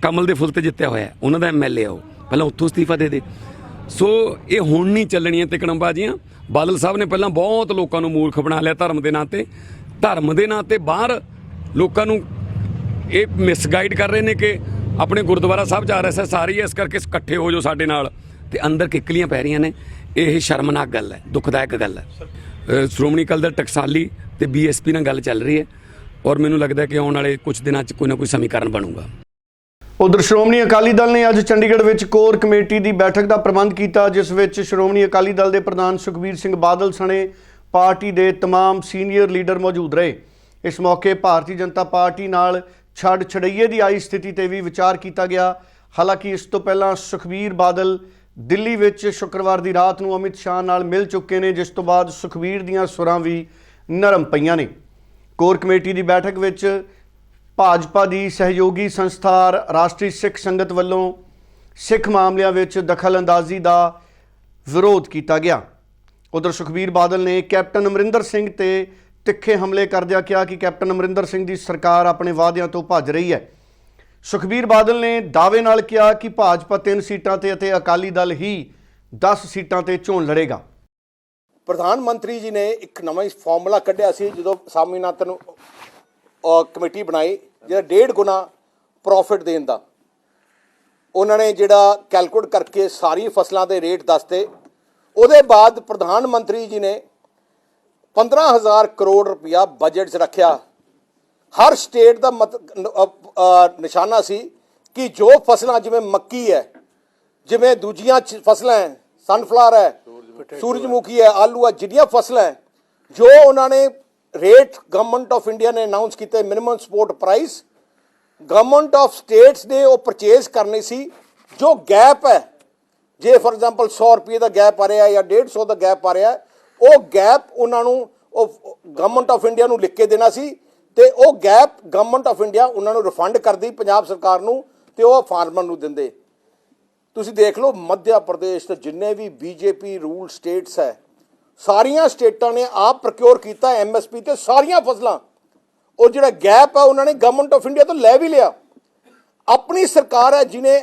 ਕਮਲ ਦੇ ਫੁੱਲ ਤੇ ਜਿੱਤਿਆ ਹੋਇਆ ਉਹਨਾਂ ਦਾ ਐਮਐਲਏ ਉਹ। ਪਹਿਲਾਂ ਉੱਥੋਂ ਅਸਤੀਫਾ ਦੇ ਦੇ। ਸੋ ਇਹ ਹੁਣ ਨਹੀਂ ਚੱਲਣੀਆਂ ਤਿਕੜਮਬਾਜ਼ੀਆਂ ਬਾਦਲ ਸਾਹਿਬ ਨੇ ਪਹਿਲਾਂ ਬਹੁਤ ਲੋਕਾਂ ਨੂੰ ਮੂਰਖ ਬਣਾ ਲਿਆ ਧਰਮ ਦੇ ਨਾਂ ਤੇ। ਧਰਮ ਦੇ ਨਾਂ ਤੇ ਬਾਹਰ ਲੋਕਾਂ ਨੂੰ ਇਹ ਮਿਸਗਾਈਡ ਕਰ ਰਹੇ ਨੇ ਕਿ ਆਪਣੇ ਗੁਰਦੁਆਰਾ ਸਾਹਿਬ ਚ ਆਰਐਸਐਸ ਆ ਰਹੀ ਹੈ ਇਸ ਕਰਕੇ ਇਕੱਠੇ ਹੋ ਜਾਓ ਸਾਡੇ ਨਾਲ। ਤੇ ਅੰਦਰ ਕਿੱਕਲੀਆਂ ਪੈ ਰਹੀਆਂ ਨੇ। ਇਹ ਸ਼ਰਮਨਾਕ ਗੱਲ ਹੈ। ਦੁਖਦਾਇਕ ਗੱਲ ਹੈ। ਸ਼੍ਰੋਮਣੀ ਅਕਾਲੀ ਦਲ ਟਕਸਾਲੀ ਤੇ ਬੀਐਸਪੀ ਨਾਲ ਗੱਲ ਚੱਲ ਰਹੀ ਹੈ। ਔਰ ਮੈਨੂੰ ਲੱਗਦਾ ਕਿ ਆਉਣ ਵਾਲੇ ਕੁਝ ਦਿਨਾਂ ਚ ਕੋਈ ਨਾ ਕੋਈ ਸਮੀਕਰਨ ਬਣੂਗਾ। ਉਧਰ ਸ਼੍ਰੋਮਣੀ ਅਕਾਲੀ ਦਲ ਨੇ ਅੱਜ ਚੰਡੀਗੜ੍ਹ ਵਿੱਚ ਕੋਰ ਕਮੇਟੀ ਦੀ ਬੈਠਕ ਦਾ ਪ੍ਰਬੰਧ ਕੀਤਾ ਜਿਸ ਵਿੱਚ ਸ਼੍ਰੋਮਣੀ ਅਕਾਲੀ ਦਲ ਦੇ ਪ੍ਰਧਾਨ ਸੁਖਬੀਰ ਸਿੰਘ ਬਾਦਲ ਸਣੇ ਪਾਰਟੀ ਦੇ तमाम ਸੀਨੀਅਰ ਲੀਡਰ ਮੌਜੂਦ ਰਹੇ ਇਸ ਮੌਕੇ ਭਾਰਤੀ ਜਨਤਾ ਪਾਰਟੀ ਨਾਲ ਛੱਡ ਛੜਈਏ ਦੀ ਆਈ ਸਥਿਤੀ ਤੇ ਵੀ ਵਿਚਾਰ ਕੀਤਾ ਗਿਆ ਹਾਲਾਂਕਿ ਇਸ ਤੋਂ ਪਹਿਲਾਂ ਸੁਖਬੀਰ ਬਾਦਲ ਦਿੱਲੀ ਵਿੱਚ ਸ਼ੁੱਕਰਵਾਰ ਦੀ ਰਾਤ ਨੂੰ ਅਮਿਤ ਸ਼ਾਹ ਨਾਲ ਮਿਲ ਚੁੱਕੇ ਨੇ ਜਿਸ ਤੋਂ ਬਾਅਦ ਸੁਖਬੀਰ ਦੀਆਂ ਸੁਰਾਂ ਵੀ ਨਰਮ ਪਈਆਂ ਨੇ ਕੋਰ ਕਮੇਟੀ ਦੀ ਬੈਠਕ ਵਿੱਚ ਭਾਜਪਾ ਦੀ ਸਹਿਯੋਗੀ ਸੰਸਥਾ ਰਾਸ਼ਟਰੀ ਸਿੱਖ ਸੰਗਤ ਵੱਲੋਂ ਸਿੱਖ ਮਾਮਲਿਆਂ ਵਿੱਚ ਦਖਲਅੰਦਾਜ਼ੀ ਦਾ ਵਿਰੋਧ ਕੀਤਾ ਗਿਆ। ਉਧਰ ਸੁਖਬੀਰ ਬਾਦਲ ਨੇ ਕੈਪਟਨ ਅਮਰਿੰਦਰ ਸਿੰਘ ਤੇ ਤਿੱਖੇ ਹਮਲੇ ਕਰਦਿਆਂ ਕਿਹਾ ਕਿ ਕੈਪਟਨ ਅਮਰਿੰਦਰ ਸਿੰਘ ਦੀ ਸਰਕਾਰ ਆਪਣੇ ਵਾਅਦਿਆਂ ਤੋਂ ਭੱਜ ਰਹੀ ਹੈ। ਸੁਖਬੀਰ ਬਾਦਲ ਨੇ ਦਾਅਵੇ ਨਾਲ ਕਿਹਾ ਕਿ ਭਾਜਪਾ 3 ਸੀਟਾਂ ਤੇ ਅਤੇ ਅਕਾਲੀ ਦਲ ਹੀ 10 ਸੀਟਾਂ ਤੇ ਚੋਣ ਲੜੇਗਾ। ਪ੍ਰਧਾਨ ਮੰਤਰੀ ਜੀ ਨੇ ਇੱਕ ਨਵਾਂ ਹੀ ਫਾਰਮੂਲਾ ਕੱਢਿਆ ਸੀ ਜਦੋਂ ਸਾਮੀਨਾਥਨ ਕਮੇਟੀ ਬਣਾਈ। ਜਿਹੜਾ ਡੇਢ ਗੁਣਾ ਪ੍ਰੋਫਿਟ ਦੇਣ ਦਾ। ਉਹਨਾਂ ਨੇ ਜਿਹੜਾ ਕੈਲਕੂਲੇਟ ਕਰਕੇ ਸਾਰੀ ਫਸਲਾਂ ਦੇ ਰੇਟ ਦੱਸਤੇ। ਉਹਦੇ ਬਾਅਦ ਪ੍ਰਧਾਨ ਮੰਤਰੀ ਜੀ ਨੇ 15000 ਕਰੋੜ ਰੁਪਇਆ ਬਜਟ 'ਚ ਰੱਖਿਆ। ਹਰ ਸਟੇਟ ਦਾ ਨਿਸ਼ਾਨਾ ਸੀ ਕਿ ਜੋ ਫਸਲਾਂ ਜਿਵੇਂ ਮੱਕੀ ਹੈ ਜਿਵੇਂ ਦੂਜੀਆਂ ਫਸਲਾਂ ਹੈ ਸਨਫਲਾਵਰ ਹੈ ਸੂਰਜਮੁਖੀ ਹੈ। ਆਲੂ ਹੈ ਜਿਹੜੀਆਂ ਫਸਲਾਂ ਜੋ ਉਹਨਾਂ ਨੇ ਰੇਟ ਗਵਰਨਮੈਂਟ ਆਫ ਇੰਡੀਆ ਨੇ ਅਨਾਉਂਸ ਕੀਤੇ minimum support price government of states ਨੇ ਉਹ ਪਰਚੇਸ ਕਰਨੀ ਸੀ, ਜੋ ਗੈਪ ਹੈ। ਜੇ ਫੋਰ ਐਗਜ਼ਾਮਪਲ 100 ਰੁਪਏ ਦਾ ਗੈਪ ਆ ਰਿਹਾ ਜਾਂ 150 ਦਾ ਗੈਪ ਆ ਰਿਹਾ, ਉਹ ਗੈਪ ਉਹਨਾਂ ਨੂੰ, ਉਹ ਗਵਰਨਮੈਂਟ ਆਫ ਇੰਡੀਆ ਨੂੰ ਲਿਖ ਕੇ ਦੇਣਾ ਸੀ ਤੇ ਉਹ ਗੈਪ ਗਵਰਨਮੈਂਟ ਆਫ ਇੰਡੀਆ ਉਹਨਾਂ ਨੂੰ ਰਿਫੰਡ ਕਰਦੀ, ਪੰਜਾਬ ਸਰਕਾਰ ਨੂੰ ਤੇ ਉਹ ਫਾਰਮਰ ਨੂੰ ਦਿੰਦੇ। ਤੁਸੀਂ ਦੇਖ ਲਓ ਮੱਧ ਪ੍ਰਦੇਸ਼ ਤੇ ਜਿੰਨੇ ਵੀ ਬੀਜੇਪੀ ਰੂਲ ਸਟੇਟਸ ਹੈ ਸਾਰੀਆਂ ਸਟੇਟਾਂ ਨੇ ਆਪ ਪ੍ਰੋਕਿਉਰ ਕੀਤਾ ਐਮਐਸਪੀ ਤੇ ਸਾਰੀਆਂ ਫਸਲਾਂ। ਉਹ ਜਿਹੜਾ ਗੈਪ ਹੈ ਉਹਨਾਂ ਨੇ ਗਵਰਨਮੈਂਟ ਆਫ ਇੰਡੀਆ ਤੋਂ ਲੈ ਵੀ ਲਿਆ। ਆਪਣੀ ਸਰਕਾਰ ਹੈ ਜਿਨੇ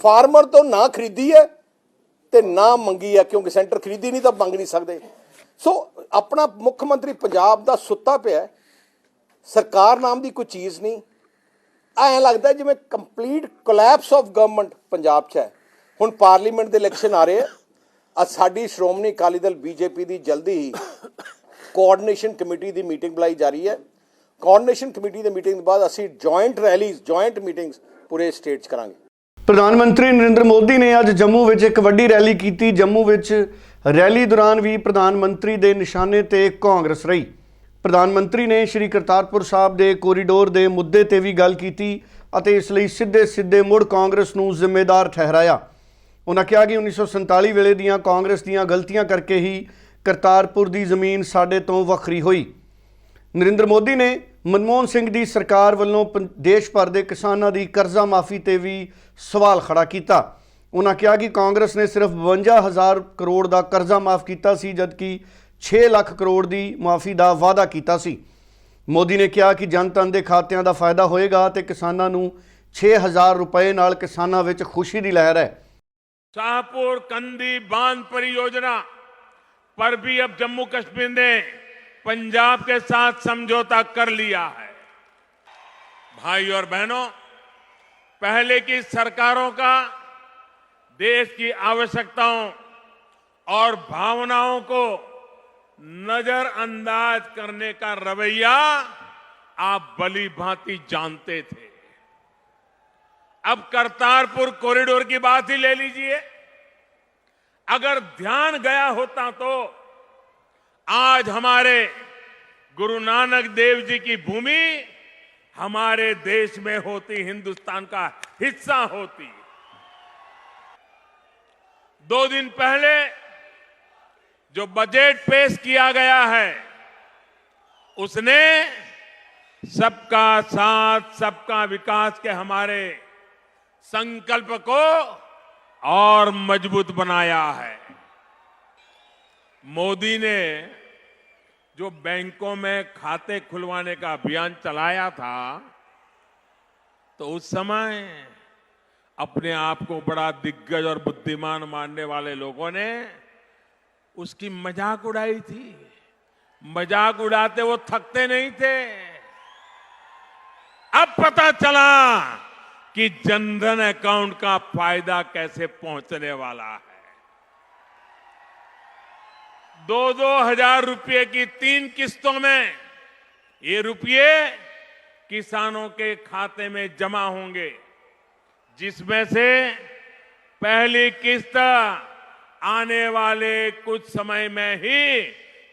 ਫਾਰਮਰ ਤੋਂ ਨਾ ਖਰੀਦੀ ਹੈ ਤੇ ਨਾ ਮੰਗੀ ਹੈ, ਕਿਉਂਕਿ ਸੈਂਟਰ ਖਰੀਦੀ ਨਹੀਂ ਤਾਂ ਮੰਗ ਨਹੀਂ ਸਕਦੇ। ਸੋ ਆਪਣਾ ਮੁੱਖ ਮੰਤਰੀ ਪੰਜਾਬ ਦਾ ਸੁੱਤਾ ਪਿਆ ਸਰਕਾਰ ਨਾਮ ਦੀ ਕੋਈ ਚੀਜ਼ ਨਹੀਂ। ਐਂ ਲੱਗਦਾ ਜਿਵੇਂ complete collapse of government Punjab 'ਚ ਹੈ। ਹੁਣ ਪਾਰਲੀਮੈਂਟ ਦੇ ਇਲੈਕਸ਼ਨ ਆ ਰਹੇ ਆ। ਅੱਜ ਸਾਡੀ ਸ਼੍ਰੋਮਣੀ ਅਕਾਲੀ ਦਲ ਬੀਜੇਪੀ ਦੀ ਜਲਦੀ ਹੀ ਕੋਆਰਡੀਨੇਸ਼ਨ ਕਮੇਟੀ ਦੀ ਮੀਟਿੰਗ ਬੁਲਾਈ ਜਾ ਰਹੀ ਹੈ। ਕੋਆਰਡੀਨੇਸ਼ਨ ਕਮੇਟੀ ਦੀ ਮੀਟਿੰਗ ਤੋਂ ਬਾਅਦ ਅਸੀਂ ਜੁਆਇੰਟ ਰੈਲੀਜ਼ ਜੁਆਇੰਟ ਮੀਟਿੰਗਸ ਪੂਰੇ ਸਟੇਟ 'ਚ ਕਰਾਂਗੇ। ਪ੍ਰਧਾਨ ਮੰਤਰੀ ਨਰਿੰਦਰ ਮੋਦੀ ਨੇ ਅੱਜ ਜੰਮੂ ਵਿੱਚ ਇੱਕ ਵੱਡੀ ਰੈਲੀ ਕੀਤੀ। ਜੰਮੂ ਵਿੱਚ ਰੈਲੀ ਦੌਰਾਨ ਵੀ ਪ੍ਰਧਾਨ ਮੰਤਰੀ ਦੇ ਨਿਸ਼ਾਨੇ ਤੇ ਕਾਂਗਰਸ ਰਹੀ। ਪ੍ਰਧਾਨ ਮੰਤਰੀ ਨੇ ਸ਼੍ਰੀ ਕਰਤਾਰਪੁਰ ਸਾਹਿਬ ਦੇ ਕੋਰੀਡੋਰ ਦੇ ਮੁੱਦੇ ਤੇ ਵੀ ਗੱਲ ਕੀਤੀ ਅਤੇ ਇਸ ਲਈ ਸਿੱਧੇ ਸਿੱਧੇ ਮੁੜ ਕਾਂਗਰਸ ਨੂੰ ਜ਼ਿੰਮੇਦਾਰ ਠਹਿਰਾਇਆ। ਉਹਨਾਂ ਕਿਹਾ ਕਿ 1947 ਵੇਲੇ ਦੀਆਂ ਕਾਂਗਰਸ ਦੀਆਂ ਗਲਤੀਆਂ ਕਰਕੇ ਹੀ ਕਰਤਾਰਪੁਰ ਦੀ ਜ਼ਮੀਨ ਸਾਡੇ ਤੋਂ ਵੱਖਰੀ ਹੋਈ। ਨਰਿੰਦਰ ਮੋਦੀ ਨੇ ਮਨਮੋਹਨ ਸਿੰਘ ਦੀ ਸਰਕਾਰ ਵੱਲੋਂ ਪੰ- ਦੇਸ਼ ਭਰ ਦੇ ਕਿਸਾਨਾਂ ਦੀ ਕਰਜ਼ਾ ਮਾਫੀ ਤੇ ਵੀ ਸਵਾਲ ਖੜਾ ਕੀਤਾ। ਉਹਨਾਂ ਕਿਹਾ ਕਿ ਕਾਂਗਰਸ ਨੇ ਸਿਰਫ 52000 ਕਰੋੜ ਦਾ ਕਰਜ਼ਾ ਮਾਫ ਕੀਤਾ ਸੀ, ਜਦਕਿ 6 ਲੱਖ ਕਰੋੜ ਦੀ ਮਾਫੀ ਦਾ ਵਾਅਦਾ ਕੀਤਾ ਸੀ। ਮੋਦੀ ਨੇ ਕਿਹਾ ਕਿ ਜਨਧਨ ਦੇ ਖਾਤਿਆਂ ਦਾ ਫਾਇਦਾ ਹੋਏਗਾ ਤੇ ਕਿਸਾਨਾਂ ਨੂੰ 6000 ਰੁਪਏ ਨਾਲ ਕਿਸਾਨਾਂ ਵਿੱਚ ਖੁਸ਼ੀ ਦੀ ਲਹਿਰ ਹੈ। शाहपुर कंदी बाँध परियोजना पर भी अब जम्मू कश्मीर ने पंजाब के साथ समझौता कर लिया है। भाई और बहनों, पहले की सरकारों का देश की आवश्यकताओं और भावनाओं को नजरअंदाज करने का रवैया आप भली भांति जानते थे। अब करतारपुर कॉरिडोर की बात ही ले लीजिए। अगर ध्यान गया होता तो आज हमारे गुरु नानक देव जी की भूमि हमारे देश में होती, हिंदुस्तान का हिस्सा होती। दो दिन पहले जो बजट पेश किया गया है, उसने सबका साथ, सबका विकास के हमारे संकल्प को और मज़बूत बनाया है। मोदी ने जो बैंकों में खाते खुलवाने का अभियान चलाया था तो उस समय अपने आप को बड़ा दिग्गज और बुद्धिमान मानने वाले लोगों ने उसकी मज़ाक उड़ाई थी। मज़ाक उड़ाते वो थकते नहीं थे। अब पता चला कि जनधन अकाउंट का फ़ायदा कैसे पहुँचने वाला है? दो दो हज़ार रुपये की तीन किस्तों में ये रुपये किसानों के खाते में जमा होंगे, जिसमें से पहली किस्त आने वाले कुछ समय में ही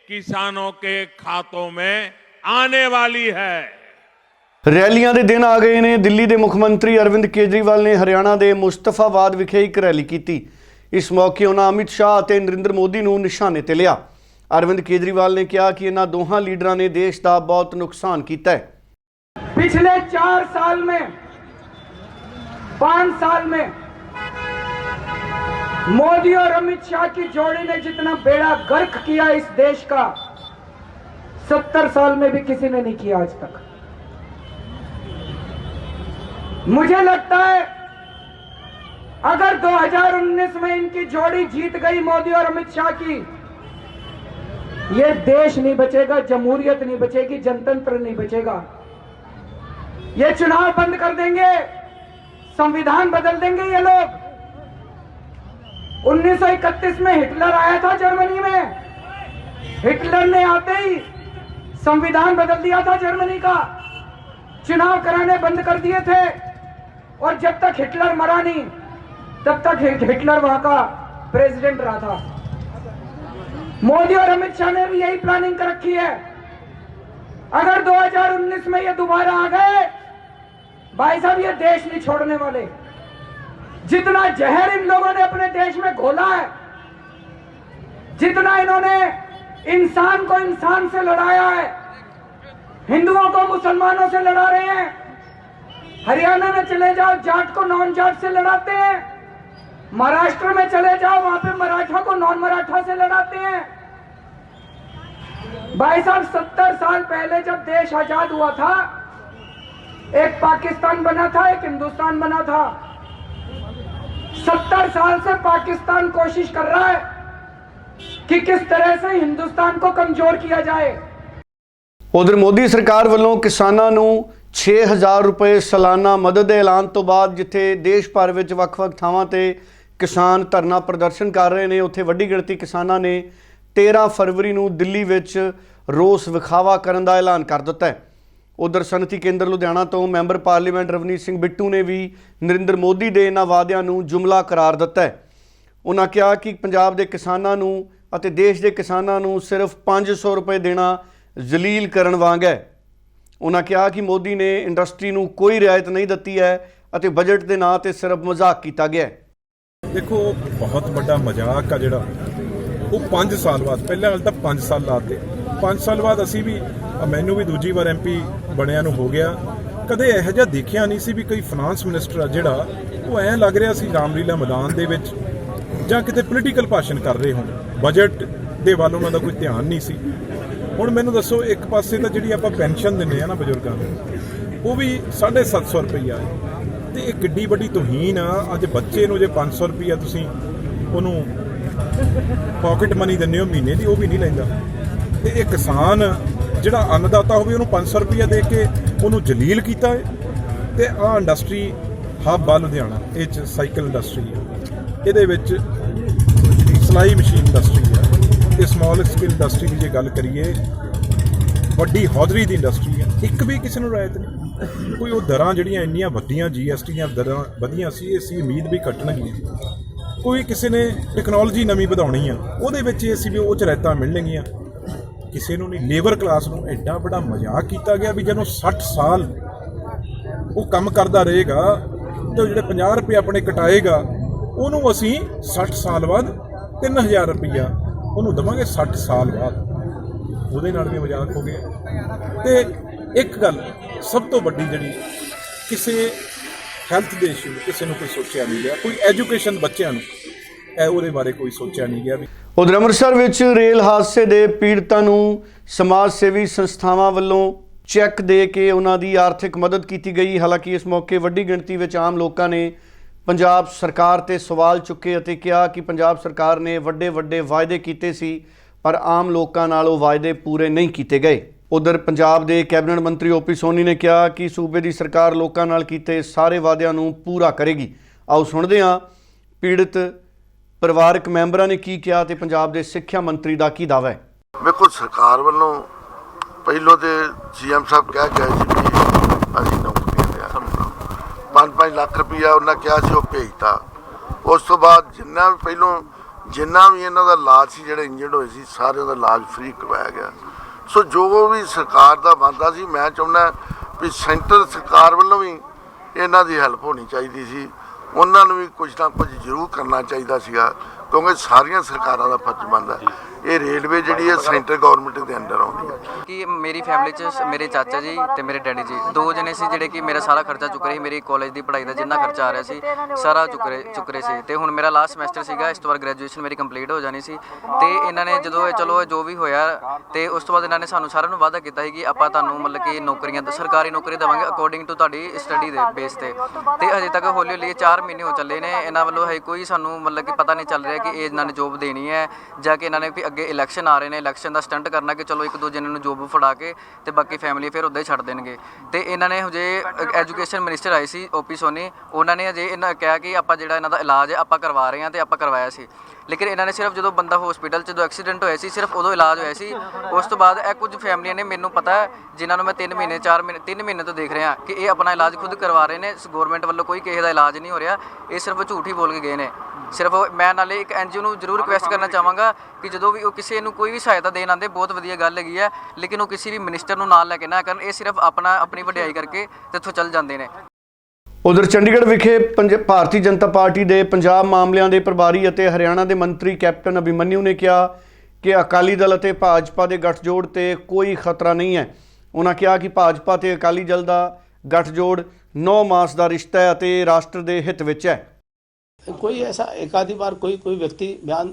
किसानों के खातों में आने वाली है। ਰੈਲੀਆਂ ਦੇ ਦਿਨ ਆ ਗਏ ਨੇ ਦਿੱਲੀ ਦੇ ਮੁੱਖ ਮੰਤਰੀ ਅਰਵਿੰਦ ਕੇਜਰੀਵਾਲ ਨੇ ਹਰਿਆਣਾ ਦੇ ਮੁਸਤਫਾਬਾਦ ਵਿਖੇ ਇੱਕ ਰੈਲੀ ਕੀਤੀ ਇਸ ਮੌਕੇ ਉਹਨਾਂ ਅਮਿਤ ਸ਼ਾਹ ਅਤੇ ਨਰਿੰਦਰ ਮੋਦੀ ਨੂੰ ਨਿਸ਼ਾਨੇ ਤੇ ਲਿਆ ਅਰਵਿੰਦ ਕੇਜਰੀਵਾਲ ਨੇ ਕਿਹਾ ਕਿ ਇਹਨਾਂ ਦੋਹਾਂ ਲੀਡਰਾਂ ਨੇ ਦੇਸ਼ ਦਾ ਬਹੁਤ ਨੁਕਸਾਨ ਕੀਤਾ ਹੈ पिछले चार साल में पांच साल में मोदी और अमित शाह की जोड़ी ने जितना बेड़ा गर्क किया इस देश का सत्तर साल में भी किसी ने नहीं किया आज तक मुझे लगता है, अगर 2019 में इनकी जोड़ी जीत गई मोदी और अमित शाह की, ये देश नहीं बचेगा, जमहूरियत नहीं बचेगी, जनतंत्र नहीं बचेगा। ये चुनाव बंद कर देंगे, संविधान बदल देंगे ये लोग। 1931 में हिटलर आया था जर्मनी में। हिटलर ने आते ही संविधान बदल दिया था जर्मनी का। चुनाव कराने बंद कर दिए थे। और जब तक हिटलर मरा नहीं, तब तक हिटलर वहाँ का प्रेसिडेंट रहा था। मोदी और अमित शाह ने भी यही प्लानिंग कर रखी है। अगर 2019 में ये दोबारा आ गए, भाई साहब, ये देश नहीं छोड़ने वाले। जितना जहर इन लोगों ने अपने देश में घोला है, जितना इन्होंने इंसान को इंसान से लड़ाया है, हिंदुओं को मुसलमानों से लड़ा रहे हैं हरियाणा में चले जाओ जाट को नॉन जाट से लड़ाते हैं महाराष्ट्र में चले जाओ वहां पे मराठा को नॉन मराठा से लड़ाते हैं भाई साहब सत्तर साल पहले जब देश आजाद हुआ था एक पाकिस्तान बना था एक हिंदुस्तान बना था सत्तर साल से पाकिस्तान कोशिश कर रहा है कि किस तरह से हिंदुस्तान को कमजोर किया जाए ਉਧਰ ਮੋਦੀ ਸਰਕਾਰ ਵੱਲੋਂ ਕਿਸਾਨਾਂ ਨੂੰ 6000 ਰੁਪਏ ਸਾਲਾਨਾ ਮਦਦ ਦੇ ਐਲਾਨ ਤੋਂ ਬਾਅਦ ਜਿੱਥੇ ਦੇਸ਼ ਭਰ ਵਿੱਚ ਵੱਖ-ਵੱਖ ਥਾਵਾਂ ਤੇ ਕਿਸਾਨ ਧਰਨਾ ਪ੍ਰਦਰਸ਼ਨ ਕਰ ਰਹੇ ਨੇ, ਉੱਥੇ ਵੱਡੀ ਗਿਣਤੀ ਕਿਸਾਨਾਂ ਨੇ 13 ਫਰਵਰੀ ਨੂੰ ਦਿੱਲੀ ਵਿੱਚ ਰੋਸ ਵਿਖਾਵਾ ਕਰਨ ਦਾ ਐਲਾਨ ਕਰ ਦਿੱਤਾ ਹੈ। ਉਧਰ ਸਨਅਤੀ ਕੇਂਦਰ ਲੁਧਿਆਣਾ ਤੋਂ ਮੈਂਬਰ ਪਾਰਲੀਮੈਂਟ ਰਵਨੀਤ ਸਿੰਘ ਬਿੱਟੂ ਨੇ ਵੀ ਨਰਿੰਦਰ ਮੋਦੀ ਦੇ ਇਹਨਾਂ ਵਾਅਦਿਆਂ ਨੂੰ ਜੁਮਲਾ ਕਰਾਰ ਦਿੱਤਾ ਹੈ। ਉਹਨਾਂ ਕਿਹਾ ਕਿ ਪੰਜਾਬ ਦੇ ਕਿਸਾਨਾਂ ਨੂੰ ਅਤੇ ਦੇਸ਼ ਦੇ ਕਿਸਾਨਾਂ ਨੂੰ ਸਿਰਫ 500 ਰੁਪਏ ਦੇਣਾ ਜ਼ਲੀਲ ਕਰਨ ਵਾਂਗ ਹੈ। ਉਹਨਾਂ ਕਿਹਾ ਕਿ ਮੋਦੀ ਨੇ ਇੰਡਸਟਰੀ ਨੂੰ ਕੋਈ ਰਿਆਇਤ ਨਹੀਂ ਦਿੱਤੀ ਹੈ ਅਤੇ ਬਜਟ ਦੇ ਨਾਂ ਤੇ ਸਿਰਫ ਮਜ਼ਾਕ ਕੀਤਾ ਗਿਆ ਹੈ। ਦੇਖੋ ਬਹੁਤ ਵੱਡਾ ਮਜ਼ਾਕ ਆ ਜਿਹੜਾ। ਉਹ 5 ਸਾਲ ਬਾਅਦ, ਪਹਿਲਾਂ ਗੱਲ ਤਾਂ 5 ਸਾਲ ਲਾਤੇ 5 ਸਾਲ ਬਾਅਦ ਅਸੀਂ ਵੀ ਮੈਨੂੰ ਵੀ ਦੂਜੀ ਵਾਰ ਐਮਪੀ ਬਣਿਆ ਨੂੰ ਹੋ ਗਿਆ। ਕਦੇ ਇਹੋ ਜਿਹਾ ਦੇਖਿਆ ਨਹੀਂ ਸੀ ਵੀ ਕੋਈ ਫਾਈਨਾਂਸ ਮਿਨਿਸਟਰ ਆ ਜਿਹੜਾ, ਉਹ ਐਂ ਲੱਗ ਰਿਹਾ ਸੀ ਰਾਮਲੀਲਾ ਮੈਦਾਨ ਦੇ ਵਿੱਚ, ਜਾਂ ਕਿਤੇ ਪੋਲੀਟੀਕਲ ਭਾਸ਼ਣ ਕਰ ਰਹੇ ਹੋਣ। ਬਜਟ ਦੇ ਵੱਲ ਉਹਨਾਂ ਦਾ ਕੋਈ ਧਿਆਨ ਨਹੀਂ ਸੀ। ਹੁਣ ਮੈਨੂੰ ਦੱਸੋ, ਇੱਕ ਪਾਸੇ ਤਾਂ ਜਿਹੜੀ ਆਪਾਂ ਪੈਨਸ਼ਨ ਦਿੰਦੇ ਆ ਨਾ ਬਜ਼ੁਰਗਾਂ ਨੂੰ, ਉਹ ਵੀ 750 ਰੁਪਈਆ ਹੈ। ਤੇ ਇਹ ਕਿੱਡੀ ਵੱਡੀ ਤੋਹੀਨ ਆ, ਅੱਜ ਬੱਚੇ ਨੂੰ ਜੇ 500 ਰੁਪਈਆ ਤੁਸੀਂ ਉਹਨੂੰ ਪਾਕਟ ਮਨੀ ਦਿੰਦੇ ਹੋ ਮਹੀਨੇ ਦੀ, ਉਹ ਵੀ ਨਹੀਂ ਲੈਂਦਾ। ਤੇ ਇਹ ਕਿਸਾਨ ਜਿਹੜਾ ਅੰਨਦਾਤਾ ਹੋਵੇ ਉਹਨੂੰ 500 ਰੁਪਈਆ ਦੇ ਕੇ ਉਹਨੂੰ ਜਲੀਲ ਕੀਤਾ ਹੈ। ਤੇ ਆਹ ਇੰਡਸਟਰੀ ਹੱਬ ਆ ਲੁਧਿਆਣਾ, ਇਹ ਚ ਸਾਈਕਲ ਇੰਡਸਟਰੀ ਹੈ ਇਹਦੇ ਵਿੱਚ ਸਲਾਈ ਮਸ਼ੀਨ ਇੰਡਸਟਰੀ ਹੈ ਤੇ ਸਮਾਲ ਸਕੇਲ ਇੰਡਸਟਰੀ ਦੀ ਜੇ ਗੱਲ ਕਰੀਏ, ਵੱਡੀ ਹੌਦਰੀ ਦੀ ਇੰਡਸਟਰੀ ਹੈ, ਇੱਕ ਵੀ ਕਿਸੇ ਨੂੰ ਰਾਇਤ ਨਹੀਂ। ਕੋਈ ਉਹ ਦਰਾਂ ਜਿਹੜੀਆਂ ਇੰਨੀਆਂ ਵੱਡੀਆਂ ਜੀਐਸਟੀ ਦੀਆਂ ਦਰਾਂ ਵਧੀਆਂ ਸੀ ਇਹ ਸੀ ਉਮੀਦ ਵੀ ਘਟਣਗੀਆਂ। ਕੋਈ ਕਿਸੇ ਨੇ ਟੈਕਨੋਲੋਜੀ ਨਵੀਂ ਵਧਾਉਣੀ ਆ, ਉਹਦੇ ਵਿੱਚ ਇਹ ਸੀ ਵੀ ਉਹ ਚ ਰਾਇਤਾਂ ਮਿਲਣਗੀਆਂ। ਕਿਸੇ ਨੂੰ ਨਹੀਂ ਲੇਬਰ ਕਲਾਸ ਨੂੰ ਐਡਾ ਵੱਡਾ ਮਜ਼ਾਕ ਕੀਤਾ ਗਿਆ ਵੀ ਜਦੋਂ 60 ਸਾਲ ਉਹ ਕੰਮ ਕਰਦਾ ਰਹੇਗਾ, ਤੇ ਉਹ ਜਿਹੜੇ 50 ਰੁਪਏ ਆਪਣੇ ਕਟਾਏਗਾ, ਉਹਨੂੰ ਅਸੀਂ 60 ਸਾਲ ਬਾਅਦ 3000 ਰੁਪਇਆ ਉਹਨੂੰ ਦਵਾਂਗੇ 60 ਸਾਲ ਬਾਅਦ। ਉਹਦੇ ਨਾਲ ਵੀ ਮਜ਼ਾਕ ਹੋ ਗਿਆ। ਤੇ ਇੱਕ ਗੱਲ, ਸਭ ਤੋਂ ਵੱਡੀ ਜਿਹੜੀ ਕਿਸੇ ਹੈਲਥ ਦੇ ਇਸ਼ੂ ਕਿਸੇ ਨੂੰ ਕੋਈ ਸੋਚਿਆ ਨਹੀਂ ਗਿਆ। ਕੋਈ ਐਜੂਕੇਸ਼ਨ ਬੱਚਿਆਂ ਨੂੰ, ਇਹ ਉਹਦੇ ਬਾਰੇ ਕੋਈ ਸੋਚਿਆ ਨਹੀਂ ਗਿਆ ਵੀ। ਉਧਰ ਅੰਮ੍ਰਿਤਸਰ ਵਿੱਚ ਰੇਲ ਹਾਦਸੇ ਦੇ ਪੀੜਤਾਂ ਨੂੰ ਸਮਾਜ ਸੇਵੀ ਸੰਸਥਾਵਾਂ ਵੱਲੋਂ ਚੈੱਕ ਦੇ ਕੇ ਉਹਨਾਂ ਦੀ ਆਰਥਿਕ ਮਦਦ ਕੀਤੀ ਗਈ। ਹਾਲਾਂਕਿ ਇਸ ਮੌਕੇ ਵੱਡੀ ਗਿਣਤੀ ਵਿੱਚ ਆਮ ਲੋਕਾਂ ਨੇ ਪੰਜਾਬ ਸਰਕਾਰ ਤੇ ਸਵਾਲ ਚੁੱਕੇ ਅਤੇ ਕਿਹਾ ਕਿ ਪੰਜਾਬ ਸਰਕਾਰ ਨੇ ਵੱਡੇ ਵੱਡੇ ਵਾਅਦੇ ਕੀਤੇ ਸੀ, ਪਰ ਆਮ ਲੋਕਾਂ ਨਾਲ ਉਹ ਵਾਅਦੇ ਪੂਰੇ ਨਹੀਂ ਕੀਤੇ ਗਏ। ਉਧਰ ਪੰਜਾਬ ਦੇ ਕੈਬਨਿਟ ਮੰਤਰੀ ਓਪੀ ਸੋਨੀ ਨੇ ਕਿਹਾ ਕਿ ਸੂਬੇ ਦੀ ਸਰਕਾਰ ਲੋਕਾਂ ਨਾਲ ਕੀਤੇ ਸਾਰੇ ਵਾਅਦਿਆਂ ਨੂੰ ਪੂਰਾ ਕਰੇਗੀ। ਆਓ ਸੁਣਦੇ ਹਾਂ। ਪੀੜਤ ਪਰਿਵਾਰਕ ਮੈਂਬਰਾਂ ਨੇ ਕੀ ਕਿਹਾ ਤੇ ਪੰਜਾਬ ਦੇ ਸਿੱਖਿਆ ਮੰਤਰੀ ਦਾ ਕੀ ਦਾਅਵਾ ਹੈ? ਵੇਖੋ, ਸਰਕਾਰ ਵੱਲੋਂ ਪਹਿਲੋਂ ਤੇ ਸੀਐਮ ਸਾਹਿਬ ਕਹਿ ਗਏ ਸੀ ਵੀ ਅਸੀਂ 5-5 ਲੱਖ ਰੁਪਇਆ ਉਹਨਾਂ ਕਿਹਾ ਸੀ, ਉਹ ਭੇਜਤਾ। ਉਸ ਤੋਂ ਬਾਅਦ ਜਿੰਨਾ ਵੀ ਪਹਿਲੋਂ, ਜਿੰਨਾ ਵੀ ਇਹਨਾਂ ਦਾ ਇਲਾਜ ਸੀ, ਜਿਹੜੇ ਇੰਜਰਡ ਹੋਏ ਸੀ, ਸਾਰਿਆਂ ਦਾ ਇਲਾਜ ਫ੍ਰੀ ਕਰਵਾਇਆ ਗਿਆ। ਸੋ ਜੋ ਵੀ ਸਰਕਾਰ ਦਾ ਬਣਦਾ ਸੀ, ਮੈਂ ਚਾਹੁੰਦਾ ਵੀ ਸੈਂਟਰ ਸਰਕਾਰ ਵੱਲੋਂ ਵੀ ਇਹਨਾਂ ਦੀ ਹੈਲਪ ਹੋਣੀ ਚਾਹੀਦੀ ਸੀ। ਉਹਨਾਂ ਨੂੰ ਵੀ ਕੁਝ ਨਾ ਕੁਝ ਜ਼ਰੂਰ ਕਰਨਾ ਚਾਹੀਦਾ ਸੀਗਾ, ਕਿਉਂਕਿ ਸਾਰੀਆਂ ਸਰਕਾਰਾਂ ਦਾ ਫਰਜ਼ ਬਣਦਾ। ਇਹ ਰੇਲਵੇ ਜਿਹੜੀ ਹੈ ਸੈਂਟਰ ਗਵਰਨਮੈਂਟ ਦੇ ਅੰਡਰ ਆਉਂਦੀ ਹੈ। ਕਿ ਮੇਰੀ ਫੈਮਿਲੀ ਚ ਮੇਰੇ ਚਾਚਾ ਜੀ ਤੇ ਮੇਰੇ ਡੈਡੀ ਜੀ ਦੋ ਜਣੇ ਸੀ ਜਿਹੜੇ ਕਿ ਮੇਰਾ ਸਾਰਾ ਖਰਚਾ ਚੁੱਕ ਰਹੇ ਸੀ, ਮੇਰੀ ਕਾਲਜ ਦੀ ਪੜ੍ਹਾਈ ਦਾ ਜਿੰਨਾ ਖਰਚਾ ਆ ਰਿਹਾ ਸੀ, ਸਾਰਾ ਚੁੱਕ ਰਹੇ ਚੁੱਕ ਰਹੇ ਸੀ। ਤੇ ਹੁਣ ਮੇਰਾ ਲਾਸਟ ਸਮੈਸਟਰ ਸੀਗਾ, ਇਸ ਤੋਂ ਬਾਅਦ ਗ੍ਰੈਜੂਏਸ਼ਨ ਮੇਰੀ ਕੰਪਲੀਟ ਹੋ ਜਾਣੀ ਸੀ। ਤੇ ਇਹਨਾਂ ਨੇ ਜਦੋਂ ਇਹ, ਚਲੋ ਜੋ ਵੀ ਹੋਇਆ, ਤੇ ਉਸ ਤੋਂ ਬਾਅਦ ਇਹਨਾਂ ਨੇ ਸਾਨੂੰ ਸਾਰਿਆਂ ਨੂੰ ਵਾਅਦਾ ਕੀਤਾ ਸੀ ਕਿ ਆਪਾਂ ਤੁਹਾਨੂੰ ਮਤਲਬ ਕਿ ਨੌਕਰੀਆਂ ਸਰਕਾਰੀ ਨੌਕਰੀ ਦੇਵਾਂਗੇ ਅਕੋਰਡਿੰਗ ਟੂ ਤੁਹਾਡੀ ਸਟੱਡੀ ਦੇ ਬੇਸ ਤੇ। ਤੇ ਹਜੇ ਤੱਕ ਹੌਲੀ ਹੌਲੀ ਇਹ 4 ਮਹੀਨੇ ਹੋ ਚੱਲੇ ਨੇ, ਇਹਨਾਂ ਵੱਲੋਂ ਹੈ ਕੋਈ ਸਾਨੂੰ ਮਤਲਬ ਕਿ ਪਤਾ ਨਹੀਂ ਚੱਲ ਰਿਹਾ ਕਿ ਇਹ ਇਹਨਾਂ ਨੇ ਜੋਬ ਦੇਣੀ ਹੈ ਜਾਂ ਕਿ ਇਹਨਾਂ ਨੇ ਵੀ ਅੱਗੇ ਇਲੈਕਸ਼ਨ ਆ ਰਹੇ ਨੇ ਇਲੈਕਸ਼ਨ ਦਾ ਸਟੰਟ ਕਰਨਾ ਕਿ ਚਲੋ ਇੱਕ ਦੋ ਜਣੇ ਨੂੰ ਜੋਬ ਫੜਾ ਕੇ ਤੇ ਬਾਕੀ ਫੈਮਿਲੀ ਫਿਰ ਉੱਦਾਂ ਹੀ ਛੱਡ ਦੇਣਗੇ। ਤੇ ਇਹਨਾਂ ਨੇ ਹਜੇ ਐਜੂਕੇਸ਼ਨ ਮਿਨਿਸਟਰ ਆਏ ਸੀ ਓਪੀ ਸੋਨੀ ਉਹਨਾਂ ਨੇ ਹਜੇ ਇਹਨਾਂ ਕਿਹਾ ਕਿ ਆਪਾਂ ਜਿਹੜਾ ਇਹਨਾਂ ਦਾ ਇਲਾਜ ਹੈ, ਆਪਾਂ ਕਰਵਾ ਰਹੇ ਹਾਂ ਤੇ ਆਪਾਂ ਕਰਵਾਇਆ ਸੀ। ਲੇਕਿਨ ਇਹਨਾਂ ਨੇ ਸਿਰਫ ਜਦੋਂ ਬੰਦਾ ਹਸਪੀਟਲ 'ਚ ਜਦੋਂ ਐਕਸੀਡੈਂਟ ਹੋਇਆ ਸੀ ਸਿਰਫ ਉਦੋਂ ਇਲਾਜ ਹੋਇਆ ਸੀ। ਉਸ ਤੋਂ ਬਾਅਦ ਇਹ ਕੁਝ ਫੈਮਲੀਆਂ ਨੇ ਮੈਨੂੰ ਪਤਾ ਹੈ ਜਿਨ੍ਹਾਂ ਨੂੰ ਮੈਂ 3 ਮਹੀਨੇ 4 ਮਹੀਨੇ 3 ਮਹੀਨੇ ਤੋਂ ਦੇਖ ਰਿਹਾ ਕਿ ਇਹ ਆਪਣਾ ਇਲਾਜ ਖੁਦ ਕਰਵਾ ਰਹੇ ਨੇ। ਗਵਰਨਮੈਂਟ ਵੱਲੋਂ ਕੋਈ ਕਿਸੇ ਦਾ ਇਲਾਜ ਨਹੀਂ ਹੋ ਰਿਹਾ। ਇਹ ਸਿਰਫ ਝੂਠ ਹੀ ਬੋਲ ਕੇ ਗਏ ਨੇ। ਸਿਰਫ ਉਹ- ਮੈਂ ਨਾਲੇ ਇੱਕ ਐਨਜੀਓ ਨੂੰ ਜ਼ਰੂਰ ਰਿਕੁਐਸਟ ਕਰਨਾ ਚਾਹਾਂਗਾ ਕਿ ਜਦੋਂ ਵੀ ਉਹ ਕਿਸੇ ਨੂੰ ਕੋਈ ਵੀ ਸਹਾਇਤਾ ਦੇਣ ਆਉਂਦੇ ਬਹੁਤ ਵਧੀਆ ਗੱਲ ਹੈਗੀ ਹੈ। ਲੇਕਿਨ ਉਹ ਕਿਸੇ ਵੀ ਮਿਨਿਸਟਰ ਨੂੰ ਨਾਲ ਲੈ ਕੇ ਨਾ ਕਰਨ ਇਹ ਸਿਰਫ ਆਪਣਾ ਆਪਣੀ ਵਡਿਆਈ ਕਰਕੇ ਤੇ ਇੱਥੋਂ ਚੱਲ ਜਾਂਦੇ ਨੇ। ਉਧਰ ਚੰਡੀਗੜ੍ਹ ਵਿਖੇ ਪੰਜ- ਭਾਰਤੀ ਜਨਤਾ ਪਾਰਟੀ ਦੇ ਪੰਜਾਬ ਮਾਮਲਿਆਂ ਦੇ ਪ੍ਰਭਾਰੀ ਅਤੇ ਹਰਿਆਣਾ ਦੇ ਮੰਤਰੀ ਕੈਪਟਨ ਅਭਿਮਨਿਊ ਨੇ ਕਿਹਾ ਕਿ ਅਕਾਲੀ ਦਲ ਅਤੇ ਭਾਜਪਾ ਦੇ ਗੱਠਜੋੜ ਤੇ ਕੋਈ ਖਤਰਾ ਨਹੀਂ ਹੈ ਉਹਨਾਂ ਕਿਹਾ ਕਿ ਭਾਜਪਾ ਤੇ ਅਕਾਲੀ ਦਲ ਦਾ ਗੱਠਜੋੜ 9 ਮਾਸ ਦਾ ਰਿਸ਼ਤਾ ਹੈ ਅਤੇ ਰਾਸ਼ਟਰ ਦੇ ਹਿੱਤ ਵਿੱਚ ਹੈ कोई ऐसा एक आधी बार कोई कोई व्यक्ति बयान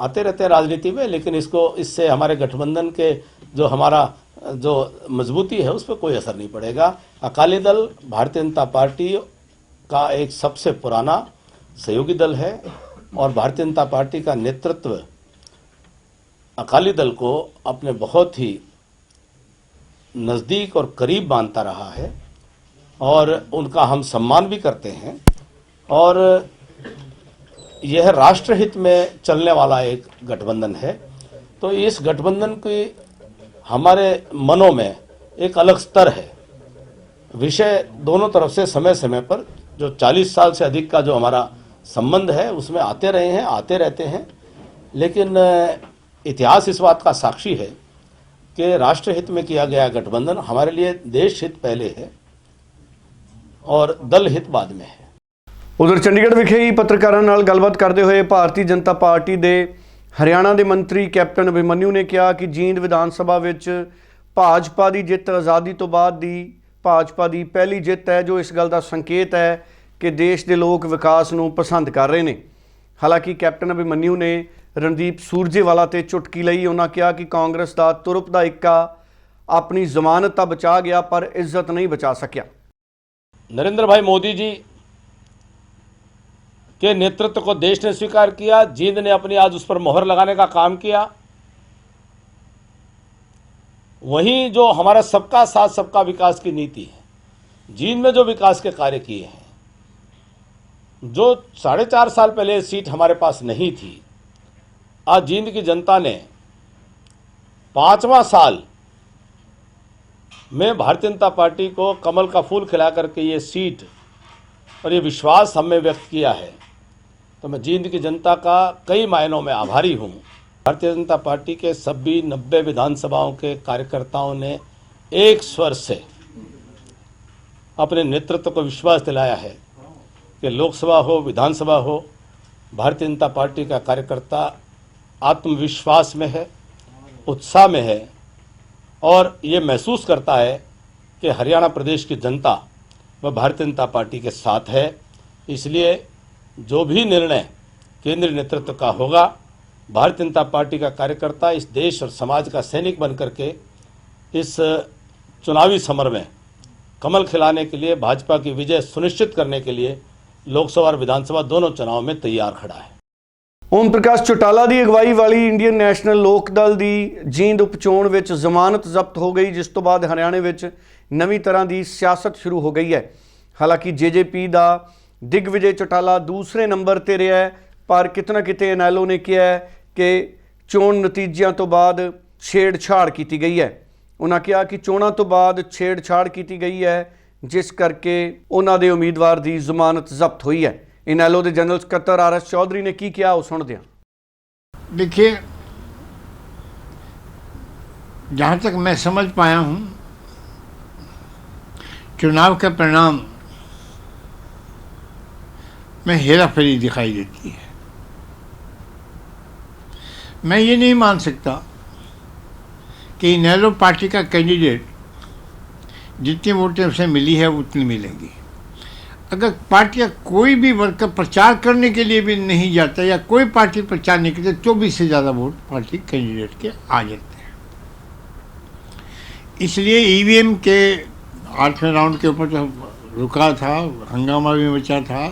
आते रहते हैं राजनीति में लेकिन इसको इससे हमारे गठबंधन के जो हमारा, जो मजबूती है, उस पर कोई असर नहीं पड़ेगा। अकाली दल, भारतीय जनता पार्टी का एक सबसे पुराना सहयोगी दल है और भारतीय जनता पार्टी का नेतृत्व अकाली दल को अपने बहुत ही नज़दीक और करीब मानता रहा है और उनका हम सम्मान भी करते हैं। और यह राष्ट्रहित में चलने वाला एक गठबंधन है। तो इस गठबंधन की हमारे मनों में एक अलग स्तर है विषय दोनों तरफ से समय समय पर जो 40 साल से अधिक का जो हमारा संबंध है उसमें आते रहे हैं आते रहते हैं लेकिन अ, इतिहास इस बात का साक्षी है कि राष्ट्रहित में किया गया गठबंधन हमारे लिए देश हित पहले है और दल हित बाद में है ਉਧਰ ਚੰਡੀਗੜ੍ਹ ਵਿਖੇ ਹੀ ਪੱਤਰਕਾਰਾਂ ਨਾਲ ਗੱਲਬਾਤ ਕਰਦੇ ਹੋਏ ਭਾਰਤੀ ਜਨਤਾ ਪਾਰਟੀ ਦੇ ਹਰਿਆਣਾ ਦੇ ਮੰਤਰੀ ਕੈਪਟਨ ਅਭਿਮਨਿਊ ਨੇ ਕਿਹਾ ਕਿ ਜੀਂਦ ਵਿਧਾਨ ਸਭਾ ਵਿੱਚ ਭਾਜਪਾ ਦੀ ਜਿੱਤ, ਆਜ਼ਾਦੀ ਤੋਂ ਬਾਅਦ ਦੀ ਭਾਜਪਾ ਦੀ ਪਹਿਲੀ ਜਿੱਤ ਹੈ, ਜੋ ਇਸ ਗੱਲ ਦਾ ਸੰਕੇਤ ਹੈ ਕਿ ਦੇਸ਼ ਦੇ ਲੋਕ ਵਿਕਾਸ ਨੂੰ ਪਸੰਦ ਕਰ ਰਹੇ ਨੇ। ਹਾਲਾਂਕਿ ਕੈਪਟਨ ਅਭਿਮਨਿਊ ਨੇ ਰਣਦੀਪ ਸੂਰਜੇਵਾਲਾ ਤੇ ਚੁਟਕੀ ਲਈ। ਉਹਨਾਂ ਕਿਹਾ ਕਿ ਕਾਂਗਰਸ ਦਾ ਤੁਰਪ ਦਾ ਇੱਕਾ ਆਪਣੀ ਜ਼ਮਾਨਤ ਤਾਂ ਬਚਾ ਗਿਆ, ਪਰ ਇੱਜ਼ਤ ਨਹੀਂ ਬਚਾ ਸਕਿਆ। ਨਰਿੰਦਰ ਭਾਈ ਮੋਦੀ ਜੀ के नेतृत्व को देश ने स्वीकार किया, जींद ने अपनी आज उस पर मोहर लगाने का काम किया। वहीं जो हमारा सबका साथ, सबका विकास की नीति है, जींद में जो विकास के कार्य किए हैं, जो साढ़े चार साल पहले सीट हमारे पास नहीं थी, आज जींद की जनता ने पांचवा साल में भारतीय जनता पार्टी को कमल का फूल खिला करके ये सीट और ये विश्वास हमें व्यक्त किया है। तो मैं जींद की जनता का कई मायनों में आभारी हूँ। भारतीय जनता पार्टी के सभी नब्बे विधानसभाओं के कार्यकर्ताओं ने एक स्वर से अपने नेतृत्व को विश्वास दिलाया है कि लोकसभा हो, विधानसभा हो, भारतीय जनता पार्टी का कार्यकर्ता आत्मविश्वास में है, उत्साह में है और ये महसूस करता है कि हरियाणा प्रदेश की जनता वह भारतीय जनता पार्टी के साथ है। इसलिए जो भी निर्णय केंद्रीय नेतृत्व का होगा भारतीय जनता पार्टी का कार्यकर्ता इस देश और समाज का सैनिक बन करके इस चुनावी समर में कमल खिलाने के लिए भाजपा की विजय सुनिश्चित करने के लिए लोकसभा और विधानसभा दोनों चुनाव में तैयार खड़ा है ਓਮ ਪ੍ਰਕਾਸ਼ ਚੌਟਾਲਾ ਦੀ ਅਗਵਾਈ ਵਾਲੀ ਇੰਡੀਅਨ ਨੈਸ਼ਨਲ ਲੋਕ ਦਲ ਦੀ ਜੀਂਦ ਉਪਚੋਣ ਵਿੱਚ ਜ਼ਮਾਨਤ ਜ਼ਬਤ ਹੋ ਗਈ ਜਿਸ ਤੋਂ ਬਾਅਦ ਹਰਿਆਣੇ ਵਿੱਚ ਨਵੀਂ ਤਰ੍ਹਾਂ ਦੀ ਸਿਆਸਤ ਸ਼ੁਰੂ ਹੋ ਗਈ ਹੈ ਹਾਲਾਂਕਿ ਜੇਜੇਪੀ ਦਾ ਦਿਗਵਿਜੇ ਚੌਟਾਲਾ ਦੂਸਰੇ ਨੰਬਰ ਤੇ ਰਿਹਾ ਹੈ ਪਰ ਕਿਤਨਾ ਕਿਤੇ ਐਨਐਲਓ ਨੇ ਕਿਹਾ ਹੈ ਕਿ ਚੋਣ ਨਤੀਜਿਆਂ ਤੋਂ ਬਾਅਦ ਛੇੜਛਾੜ ਕੀਤੀ ਗਈ ਹੈ ਉਹਨਾਂ ਕਿਹਾ ਕਿ ਚੋਣਾਂ ਤੋਂ ਬਾਅਦ ਛੇੜਛਾੜ ਕੀਤੀ ਗਈ ਹੈ ਜਿਸ ਕਰਕੇ ਉਹਨਾਂ ਦੇ ਉਮੀਦਵਾਰ ਦੀ ਜ਼ਮਾਨਤ ਜ਼ਬਤ ਹੋਈ ਹੈ ਇਨੈਲੋ ਦੇ ਜਨਰਲ ਸਕੱਤਰ ਆਰ ਐਸ ਚੌਧਰੀ ਨੇ ਕੀ ਕਿਹਾ ਉਹ ਸੁਣਦੇ ਹਾਂ देखिए जहाँ तक मैं समझ पाया हूँ चुनाव का परिणाम में हेरा फेरी दिखाई देती है। मैं ये नहीं मान सकता कि इनेलो पार्टी का कैंडिडेट जितनी वोटें उसे मिली है, उतनी मिलेंगी। अगर पार्टी का कोई भी वर्कर प्रचार करने के लिए भी नहीं जाता या कोई पार्टी प्रचार नहीं करती तो भी से ज़्यादा वोट पार्टी कैंडिडेट के आ जाते हैं। इसलिए ईवीएम के आठवें राउंड के ऊपर तो रुका था, हंगामा भी मचा था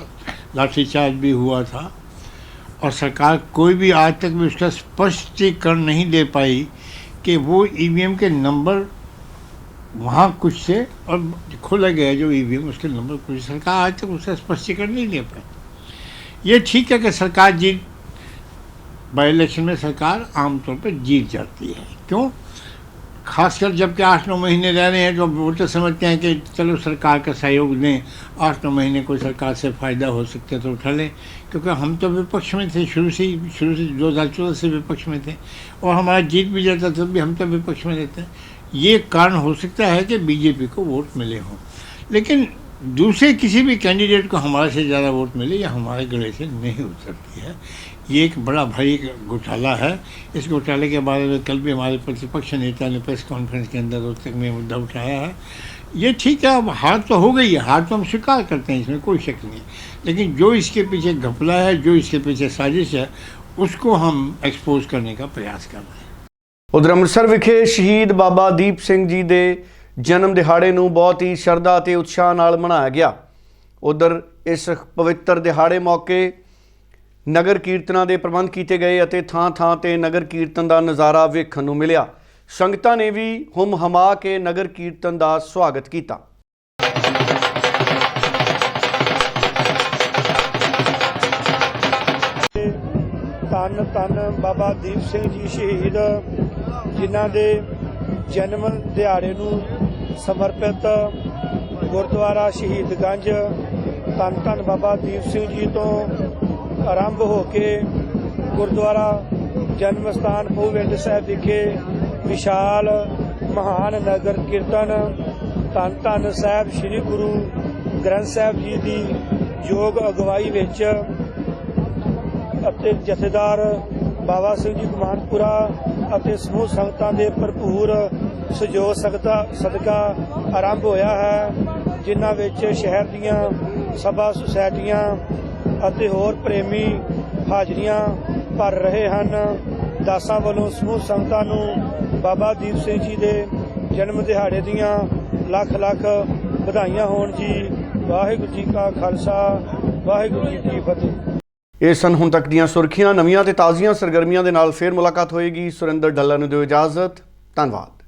लाठीचार्ज भी हुआ था और सरकार कोई भी आज तक भी उसका स्पष्टीकरण नहीं दे पाई कि वो ईवीएम के नंबर वहाँ कुछ से और खोला गया जो ईवीएम उसके नंबर कुछ सरकार आज तक उसका स्पष्टीकरण नहीं दे पाई। ये ठीक है कि सरकार जीत बाई इलेक्शन में सरकार आमतौर पर जीत जाती है। क्यों? खासकर जबकि आठ नौ महीने रह रहे हैं जो वोटर समझते हैं कि चलो सरकार का सहयोग दें आठ नौ महीने कोई सरकार से फ़ायदा हो सकता है तो उठा लें क्योंकि हम तो विपक्ष में थे शुरू से ही शुरू से दो हज़ार चौदह से विपक्ष में थे और हमारा जीत भी जाता तब भी हम तो विपक्ष में रहते हैं ये कारण हो सकता है कि बीजेपी को वोट मिले हों लेकिन दूसरे किसी भी कैंडिडेट को हमारे से ज़्यादा वोट मिले या हमारे गले से नहीं हो सकती है ये एक बड़ा भारी घोटाला है इस घोटाले के बारे में कल भी हमारे प्रतिपक्ष नेता ने प्रेस कॉन्फ्रेंस के अंदर रोहतक में मुद्दा उठाया है ये ठीक है अब हार तो हो गई है हार तो हम स्वीकार करते हैं इसमें कोई शक नहीं लेकिन जो इसके पीछे घपला है जो इसके पीछे साजिश है उसको हम एक्सपोज करने का प्रयास कर रहे हैं ਉਧਰ ਅੰਮ੍ਰਿਤਸਰ ਵਿਖੇ ਸ਼ਹੀਦ ਬਾਬਾ ਦੀਪ ਸਿੰਘ ਜੀ ਦੇ ਜਨਮ ਦਿਹਾੜੇ ਨੂੰ ਬਹੁਤ ਹੀ ਸ਼ਰਧਾ ਅਤੇ ਉਤਸ਼ਾਹ ਨਾਲ ਮਨਾਇਆ ਗਿਆ ਉਧਰ ਇਸ ਪਵਿੱਤਰ ਦਿਹਾੜੇ ਮੌਕੇ ਨਗਰ ਕੀਰਤਨਾਂ ਦੇ ਪ੍ਰਬੰਧ ਕੀਤੇ ਗਏ ਅਤੇ ਥਾਂ-ਥਾਂ ਤੇ ਨਗਰ ਕੀਰਤਨ ਦਾ ਨਜ਼ਾਰਾ ਵੇਖਣ ਨੂੰ ਮਿਲਿਆ। ਸੰਗਤਾਂ ਨੇ ਵੀ ਹੁਮ ਹਮਾ ਕੇ ਨਗਰ ਕੀਰਤਨ ਦਾ ਸਵਾਗਤ ਕੀਤਾ। ਧੰਨ ਧੰਨ ਬਾਬਾ ਦੀਪ ਸਿੰਘ ਜੀ ਸ਼ਹੀਦ, ਜਿਨ੍ਹਾਂ ਦੇ ਜਨਮ ਦਿਹਾੜੇ ਨੂੰ ਸਮਰਪਿਤ ਗੁਰਦੁਆਰਾ ਸ਼ਹੀਦਗੰਜ ਧੰਨ ਧੰਨ ਬਾਬਾ ਦੀਪ ਸਿੰਘ ਜੀ ਤੋਂ ਆਰੰਭ ਹੋ ਕੇ ਗੁਰਦੁਆਰਾ ਜਨਮ ਸਥਾਨ ਭੂਵਿੰਦ ਸਾਹਿਬ ਵਿਖੇ ਵਿਸ਼ਾਲ ਮਹਾਨ ਨਗਰ ਕੀਰਤਨ ਧੰਨ ਧੰਨ ਸਾਹਿਬ ਸ੍ਰੀ ਗੁਰੂ ਗ੍ਰੰਥ ਸਾਹਿਬ ਜੀ ਦੀ ਯੋਗ ਅਗਵਾਈ ਵਿੱਚ ਅਤੇ ਜਥੇਦਾਰ ਬਾਬਾ ਸਿੰਘ ਜੀ ਕਮਾਨਪੁਰਾ ਅਤੇ ਸਮੂਹ ਸੰਗਤਾਂ ਦੇ ਭਰਪੂਰ ਸਹਿਯੋਗ ਸਕਦਾ ਸਦਕਾ ਆਰੰਭ ਹੋਇਆ ਹੈ, ਜਿਨ੍ਹਾਂ ਵਿੱਚ ਸ਼ਹਿਰ ਦੀਆਂ ਸਭਾ ਸੁਸਾਇਟੀਆਂ ਅਤੇ ਹੋਰ ਪ੍ਰੇਮੀ ਹਾਜ਼ਰੀਆਂ ਭਰ ਰਹੇ ਹਨ। ਦਾਸਾਂ ਵੱਲੋਂ ਸਮੂਹ ਸੰਗਤਾਂ ਨੂੰ ਬਾਬਾ ਦੀਪ ਸਿੰਘ ਜੀ ਦੇ ਜਨਮ ਦਿਹਾੜੇ ਦੀਆਂ ਲੱਖ ਲੱਖ ਵਧਾਈਆਂ ਹੋਣ ਜੀ। ਵਾਹਿਗੁਰੂ ਜੀ ਕਾ ਖਾਲਸਾ, ਵਾਹਿਗੁਰੂ ਜੀ ਕੀ ਫਤਿਹ। ਇਹ ਸਨ ਹੁਣ ਤੱਕ ਦੀਆਂ ਸੁਰਖੀਆਂ, ਨਵੀਆਂ ਤੇ ਤਾਜ਼ੀਆਂ ਸਰਗਰਮੀਆਂ ਦੇ ਨਾਲ ਫੇਰ ਮੁਲਾਕਾਤ ਹੋਏਗੀ। ਸੁਰਿੰਦਰ ਢੱਲਾ ਨੂੰ ਦਿਓ ਇਜਾਜ਼ਤ। ਧੰਨਵਾਦ।